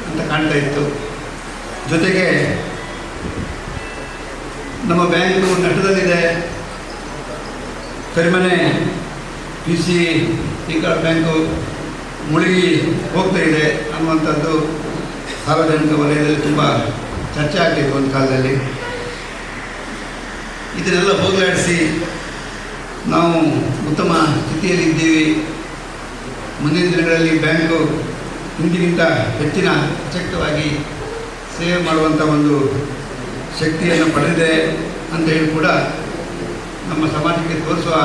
ಅಂತ ಕಾಣ್ತಾ ಇತ್ತು. ಜೊತೆಗೆ ನಮ್ಮ ಬ್ಯಾಂಕು ನಟದಲ್ಲಿದೆ ಕರಿಮನೆ ಪಿ ಸಿ ಈ ಬ್ಯಾಂಕು ಮುಳುಗಿ ಹೋಗ್ತಾ ಇದೆ ಅನ್ನುವಂಥದ್ದು ಸಾರ್ವಜನಿಕ ವಲಯದಲ್ಲಿ ತುಂಬ ಚರ್ಚೆ ಆಗ್ತಿತ್ತು ಒಂದು ಕಾಲದಲ್ಲಿ. ಇದನ್ನೆಲ್ಲ ಹೋಗಲಾಡಿಸಿ ನಾವು ಉತ್ತಮ ಸ್ಥಿತಿಯಲ್ಲಿದ್ದೀವಿ ಮುಂದಿನ ದಿನಗಳಲ್ಲಿ ಬ್ಯಾಂಕು ಹಿಂದಿಗಿಂತ ಹೆಚ್ಚಿನ ಅಚಕ್ತವಾಗಿ ಸೇವೆ ಮಾಡುವಂಥ ಒಂದು ಶಕ್ತಿಯನ್ನು ಪಡೆದಿದೆ ಅಂತ ಹೇಳಿ ಕೂಡ ನಮ್ಮ ಸಮಾಜಕ್ಕೆ ತೋರಿಸುವ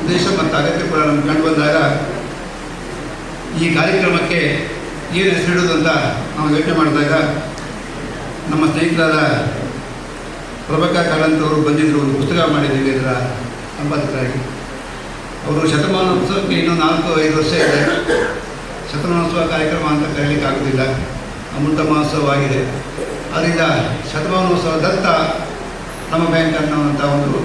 ಉದ್ದೇಶ ಮತ್ತು ಅಗತ್ಯ ಕೂಡ ನಮ್ಗೆ ಕಂಡು ಬಂದಾಗ ಈ ಕಾರ್ಯಕ್ರಮಕ್ಕೆ ಏನು ಹೆಸರಿಡೋದಂತ ನಾವು ಯೋಚನೆ ಮಾಡಿದಾಗ ನಮ್ಮ ಸ್ನೇಹಿತರಾದ ಪ್ರಭಾಕರ್ ಕಾರಂತ್ ಅವರು ಬಂದಿದ್ದರು ಒಂದು ಪುಸ್ತಕ ಮಾಡಿದ್ದೀವಿ ಇದರ ಸಂಪಾದಕರಾಗಿ ಅವರು ಶತಮಾನೋತ್ಸವಕ್ಕೆ ಇನ್ನೂ ನಾಲ್ಕು, ಐದು ವರ್ಷ ಇದೆ. ಶತಮಾನೋತ್ಸವ ಕಾರ್ಯಕ್ರಮ ಅಂತ ಕರೀಲಿಕ್ಕೆ ಆಗೋದಿಲ್ಲ. ಅಮೃತ ಮಹೋತ್ಸವ ಆಗಿದೆ ಆದ್ದರಿಂದ ಶತಮಾನೋತ್ಸವದಂತ ನಮ್ಮ ಬ್ಯಾಂಕ್ ಅನ್ನುವಂಥ ಒಂದು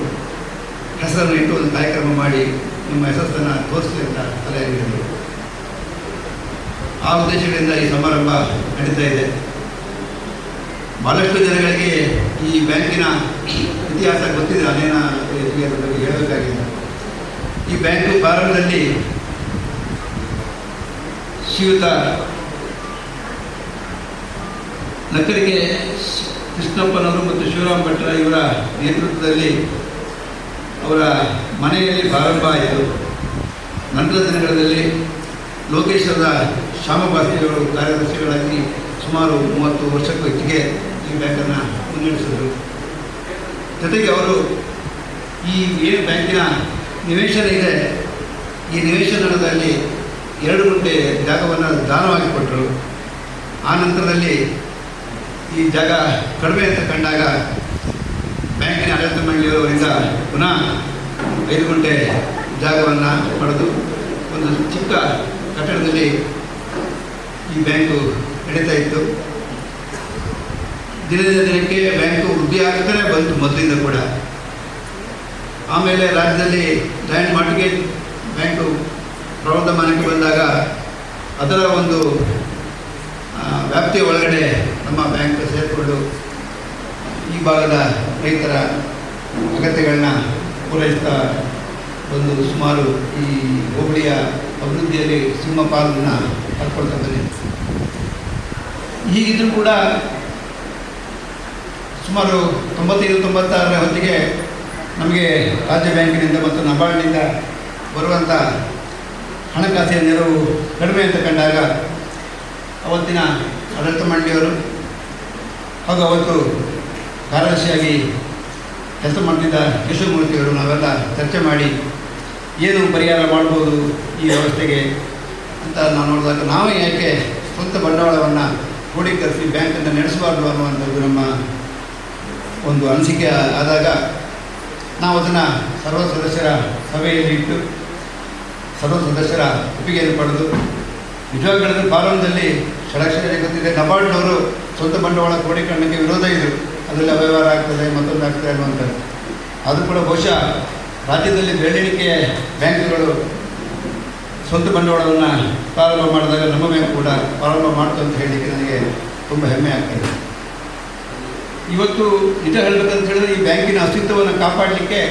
ಹೆಸರನ್ನು ಇಟ್ಟು ಒಂದು ಕಾರ್ಯಕ್ರಮ ಮಾಡಿ ನಿಮ್ಮ ಯಶಸ್ಸನ್ನು ತೋರಿಸಿ ಅಂತ ಸಲಹೆ ನೀಡಿದರು ಆ ಉದ್ದೇಶಗಳಿಂದ ಈ ಸಮಾರಂಭ ನಡೀತಾ ಇದೆ. ಭಾಳಷ್ಟು ಜನಗಳಿಗೆ ಈ ಬ್ಯಾಂಕಿನ ಇತಿಹಾಸ ಗೊತ್ತಿದೆ ಅನೇನ ಬಗ್ಗೆ ಹೇಳಬೇಕಾಗಿಲ್ಲ ಈ ಬ್ಯಾಂಕು ಪ್ರಾರಂಭದಲ್ಲಿ ಶ್ರೀಯುತ ನಕರಿಗೆ ಕೃಷ್ಣಪ್ಪನವರು ಮತ್ತು ಶಿವರಾಮ್ ಭಟ್ರ ಇವರ ನೇತೃತ್ವದಲ್ಲಿ ಅವರ ಮನೆಯಲ್ಲಿ ಪ್ರಾರಂಭ ಆಯಿತು. ನಂತರ ದಿನಗಳಲ್ಲಿ ಲೋಕೇಶ್ವರದ ಶ್ಯಾಮಭಾಸ್ತಿಯವರು ಕಾರ್ಯದರ್ಶಿಗಳಾಗಿ ಸುಮಾರು ಮೂವತ್ತು ವರ್ಷಕ್ಕೂ ಹೆಚ್ಚಿಗೆ ಈ ಬ್ಯಾಂಕನ್ನು ಮುನ್ನಡೆಸಿದರು. ಜೊತೆಗೆ ಅವರು ಈ ಏನು ಬ್ಯಾಂಕಿನ ನಿವೇಶನ ಇದೆ. ಈ ನಿವೇಶನದಲ್ಲಿ ಎರಡು ಗುಂಟೆ ಜಾಗವನ್ನು ದಾನವಾಗಿ ಕೊಟ್ಟರು. ಆ ನಂತರದಲ್ಲಿ ಈ ಜಾಗ ಕಡಿಮೆ ಅಂತ ಕಂಡಾಗ ಬ್ಯಾಂಕಿನ ಆಡಳಿತ ಮಂಡಳಿಯವರಿಂದ ಪುನಃ ಐದು ಗಂಟೆ ಜಾಗವನ್ನು ಪಡೆದು ಒಂದು ಚಿಕ್ಕ ಕಟ್ಟಡದಲ್ಲಿ ಈ ಬ್ಯಾಂಕು ನಡೀತಾ ಇತ್ತು. ದಿನದ ದಿನಕ್ಕೆ ಬ್ಯಾಂಕು ವೃದ್ಧಿ ಆಗ್ತಾನೆ ಬಂತು ಮೊದಲಿಂದ ಕೂಡ. ಆಮೇಲೆ ರಾಜ್ಯದಲ್ಲಿ ಲ್ಯಾಂಡ್ ಮಾರ್ಟಿಗೇಜ್ ಬ್ಯಾಂಕು ಪ್ರವರ್ಧಮಾನಕ್ಕೆ ಬಂದಾಗ ಅದರ ಒಂದು ವ್ಯಾಪ್ತಿಯ ಒಳಗಡೆ ನಮ್ಮ ಬ್ಯಾಂಕ್ ಸೇರಿಕೊಂಡು ಈ ಭಾಗದ ರೈತರ ಅಗತ್ಯಗಳನ್ನ ಪೂರೈಸ್ತಾ ಒಂದು ಸುಮಾರು ಈ ಹೋಬಳಿಯ ಅಭಿವೃದ್ಧಿಯಲ್ಲಿ ಸಿಂಹ ಪಾಲನ್ನ ಪಡ್ಕೊಳ್ತಾ ಬಂದಿದೆ ಹೀಗಿದ್ರೂ ಕೂಡ ಸುಮಾರು ತೊಂಬತ್ತೈದು, ತೊಂಬತ್ತಾರರ ಹೊತ್ತಿಗೆ ನಮಗೆ ರಾಜ್ಯ ಬ್ಯಾಂಕಿನಿಂದ ಮತ್ತು ನಬಾರ್ಡ್ನಿಂದ ಬರುವಂಥ ಹಣಕಾಸಿನ ನೆರವು ಕಡಿಮೆ ಅಂತ ಕಂಡಾಗ ಅವತ್ತಿನ ಆಡಳಿತ ಮಂಡಳಿಯವರು ಹಾಗೂ ಅವತ್ತು ಕಾರ್ಯದರ್ಶಿಯಾಗಿ ಕೆಲಸ ಮಾಡ್ತಿದ್ದ ಕೇಶವಮೂರ್ತಿಯವರು ನಾವೆಲ್ಲ ಚರ್ಚೆ ಮಾಡಿ ಏನು ಪರಿಹಾರ ಮಾಡ್ಬೋದು ಈ ವ್ಯವಸ್ಥೆಗೆ ಅಂತ ನಾವು ನೋಡಿದಾಗ ನಾವು ಯಾಕೆ ಸ್ವಂತ ಬಂಡವಾಳವನ್ನು ಕ್ರೋಢೀಕರಿಸಿ ಬ್ಯಾಂಕನ್ನು ನಡೆಸಬಾರ್ದು ಅನ್ನುವಂಥದ್ದು ನಮ್ಮ ಒಂದು ಅನಿಸಿಕೆ ಆದಾಗ ನಾವು ಅದನ್ನು ಸರ್ವ ಸದಸ್ಯರ ಸಭೆಯಲ್ಲಿ ಇಟ್ಟು ಸರ್ವ ಸದಸ್ಯರ ಒಪ್ಪಿಗೆಯನ್ನು ಪಡೆದು ನಿಜವಾಗಿ ಹೇಳಿದ್ರೆ ಪ್ರಾರಂಭದಲ್ಲಿ ಷಡಕ್ಷರ ಗೊತ್ತಿದೆ ನಬಾರ್ಡ್ನವರು ಸ್ವಂತ ಬಂಡವಾಳ ಕ್ರೋಢೀಕರಣಕ್ಕೆ ವಿರೋಧ ಇದ್ರು ಅದರಲ್ಲಿ ಅವ್ಯವಹಾರ ಆಗ್ತದೆ, ಮತ್ತೊಂದು ಆಗ್ತದೆ ಅನ್ನುವಂಥದ್ದು ಅದು ಕೂಡ ಬಹುಶಃ ರಾಜ್ಯದಲ್ಲಿ ಬೆರಳೆಣಿಕೆ ಬ್ಯಾಂಕ್ಗಳು ಸ್ವಂತ ಬಂಡವಾಳವನ್ನು ಪ್ರಾರಂಭ ಮಾಡಿದಾಗ ನಮ್ಮ ಬ್ಯಾಂಕ್ ಕೂಡ ಪ್ರಾರಂಭ ಮಾಡ್ತು ಅಂತ ಹೇಳಿ ನನಗೆ ತುಂಬ ಹೆಮ್ಮೆ ಆಗ್ತದೆ. ಇವತ್ತು ನಿಜ ಹೇಳಬೇಕಂತ ಹೇಳಿದ್ರೆ ಈ ಬ್ಯಾಂಕಿನ ಅಸ್ತಿತ್ವವನ್ನು ಕಾಪಾಡಲಿಕ್ಕೆ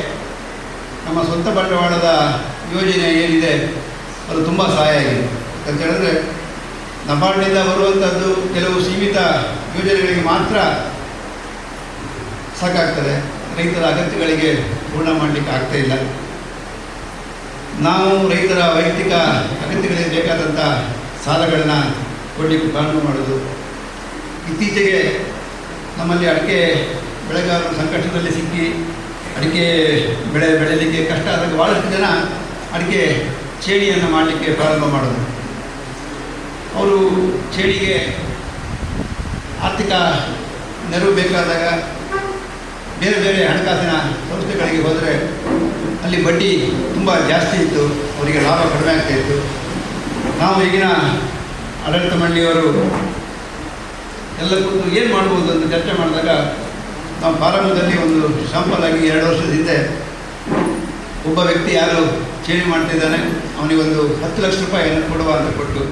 ನಮ್ಮ ಸ್ವಂತ ಬಂಡವಾಳದ ಯೋಜನೆ ಏನಿದೆ, ಅದು ತುಂಬ ಸಹಾಯ ಆಗಿದೆ. ಅಂತ ಹೇಳಿದ್ರೆ ನಬಾರ್ಡ್ನಿಂದ ಬರುವಂಥದ್ದು ಕೆಲವು ಸೀಮಿತ ಯೋಜನೆಗಳಿಗೆ ಮಾತ್ರ ಸಾಕಾಗ್ತದೆ. ರೈತರ ಅಗತ್ಯಗಳಿಗೆ ಪೂರ್ಣ ಮಾಡಲಿಕ್ಕೆ ಆಗ್ತಾ ಇಲ್ಲ. ನಾವು ರೈತರ ವೈಯಕ್ತಿಕ ಅಗತ್ಯಗಳಿಗೆ ಬೇಕಾದಂಥ ಸಾಲಗಳನ್ನು ಕೊಡಲಿಕ್ಕೆ ಪ್ರಾರಂಭ ಮಾಡೋದು ಇತ್ತೀಚೆಗೆ ನಮ್ಮಲ್ಲಿ ಅಡಿಕೆ ಬೆಳೆಗಾರರು ಸಂಕಷ್ಟದಲ್ಲಿ ಸಿಕ್ಕಿ ಅಡಿಕೆ ಬೆಳೆ ಬೆಳೆಯಲಿಕ್ಕೆ ಕಷ್ಟ ಆದಾಗ ಭಾಳಷ್ಟು ಜನ ಅಡಿಕೆ ಚೇಣಿಯನ್ನು ಮಾಡಲಿಕ್ಕೆ ಪ್ರಾರಂಭ ಮಾಡೋದು ಅವರು ಚಳಿಗೆ ಆರ್ಥಿಕ ನೆರವು ಬೇಕಾದಾಗ ಬೇರೆ ಬೇರೆ ಹಣಕಾಸಿನ ಸಂಸ್ಥೆಗಳಿಗೆ ಹೋದರೆ ಅಲ್ಲಿ ಬಡ್ಡಿ ತುಂಬ ಜಾಸ್ತಿ ಇತ್ತು, ಅವರಿಗೆ ಲಾಭ ಕಡಿಮೆ ಆಗ್ತಾ ಇತ್ತು. ನಾವು ಈಗಿನ ಆಡಳಿತ ಮಂಡಳಿಯವರು ಎಲ್ಲ ಏನು ಮಾಡ್ಬೋದು ಅಂತ ಚರ್ಚೆ ಮಾಡಿದಾಗ ನಾವು ಪ್ರಾರಂಭದಲ್ಲಿ ಒಂದು ಶಾಂಪಲ್ ಆಗಿ ಎರಡು ವರ್ಷದ ಹಿಂದೆ ಒಬ್ಬ ವ್ಯಕ್ತಿ ಯಾರು ಚೇಳಿ ಮಾಡ್ತಿದ್ದಾನೆ, ಅವನಿಗೊಂದು ಹತ್ತು ಲಕ್ಷ ರೂಪಾಯಿಯನ್ನು ಕೊಡುವ ಅಂತ ಕೊಟ್ಟು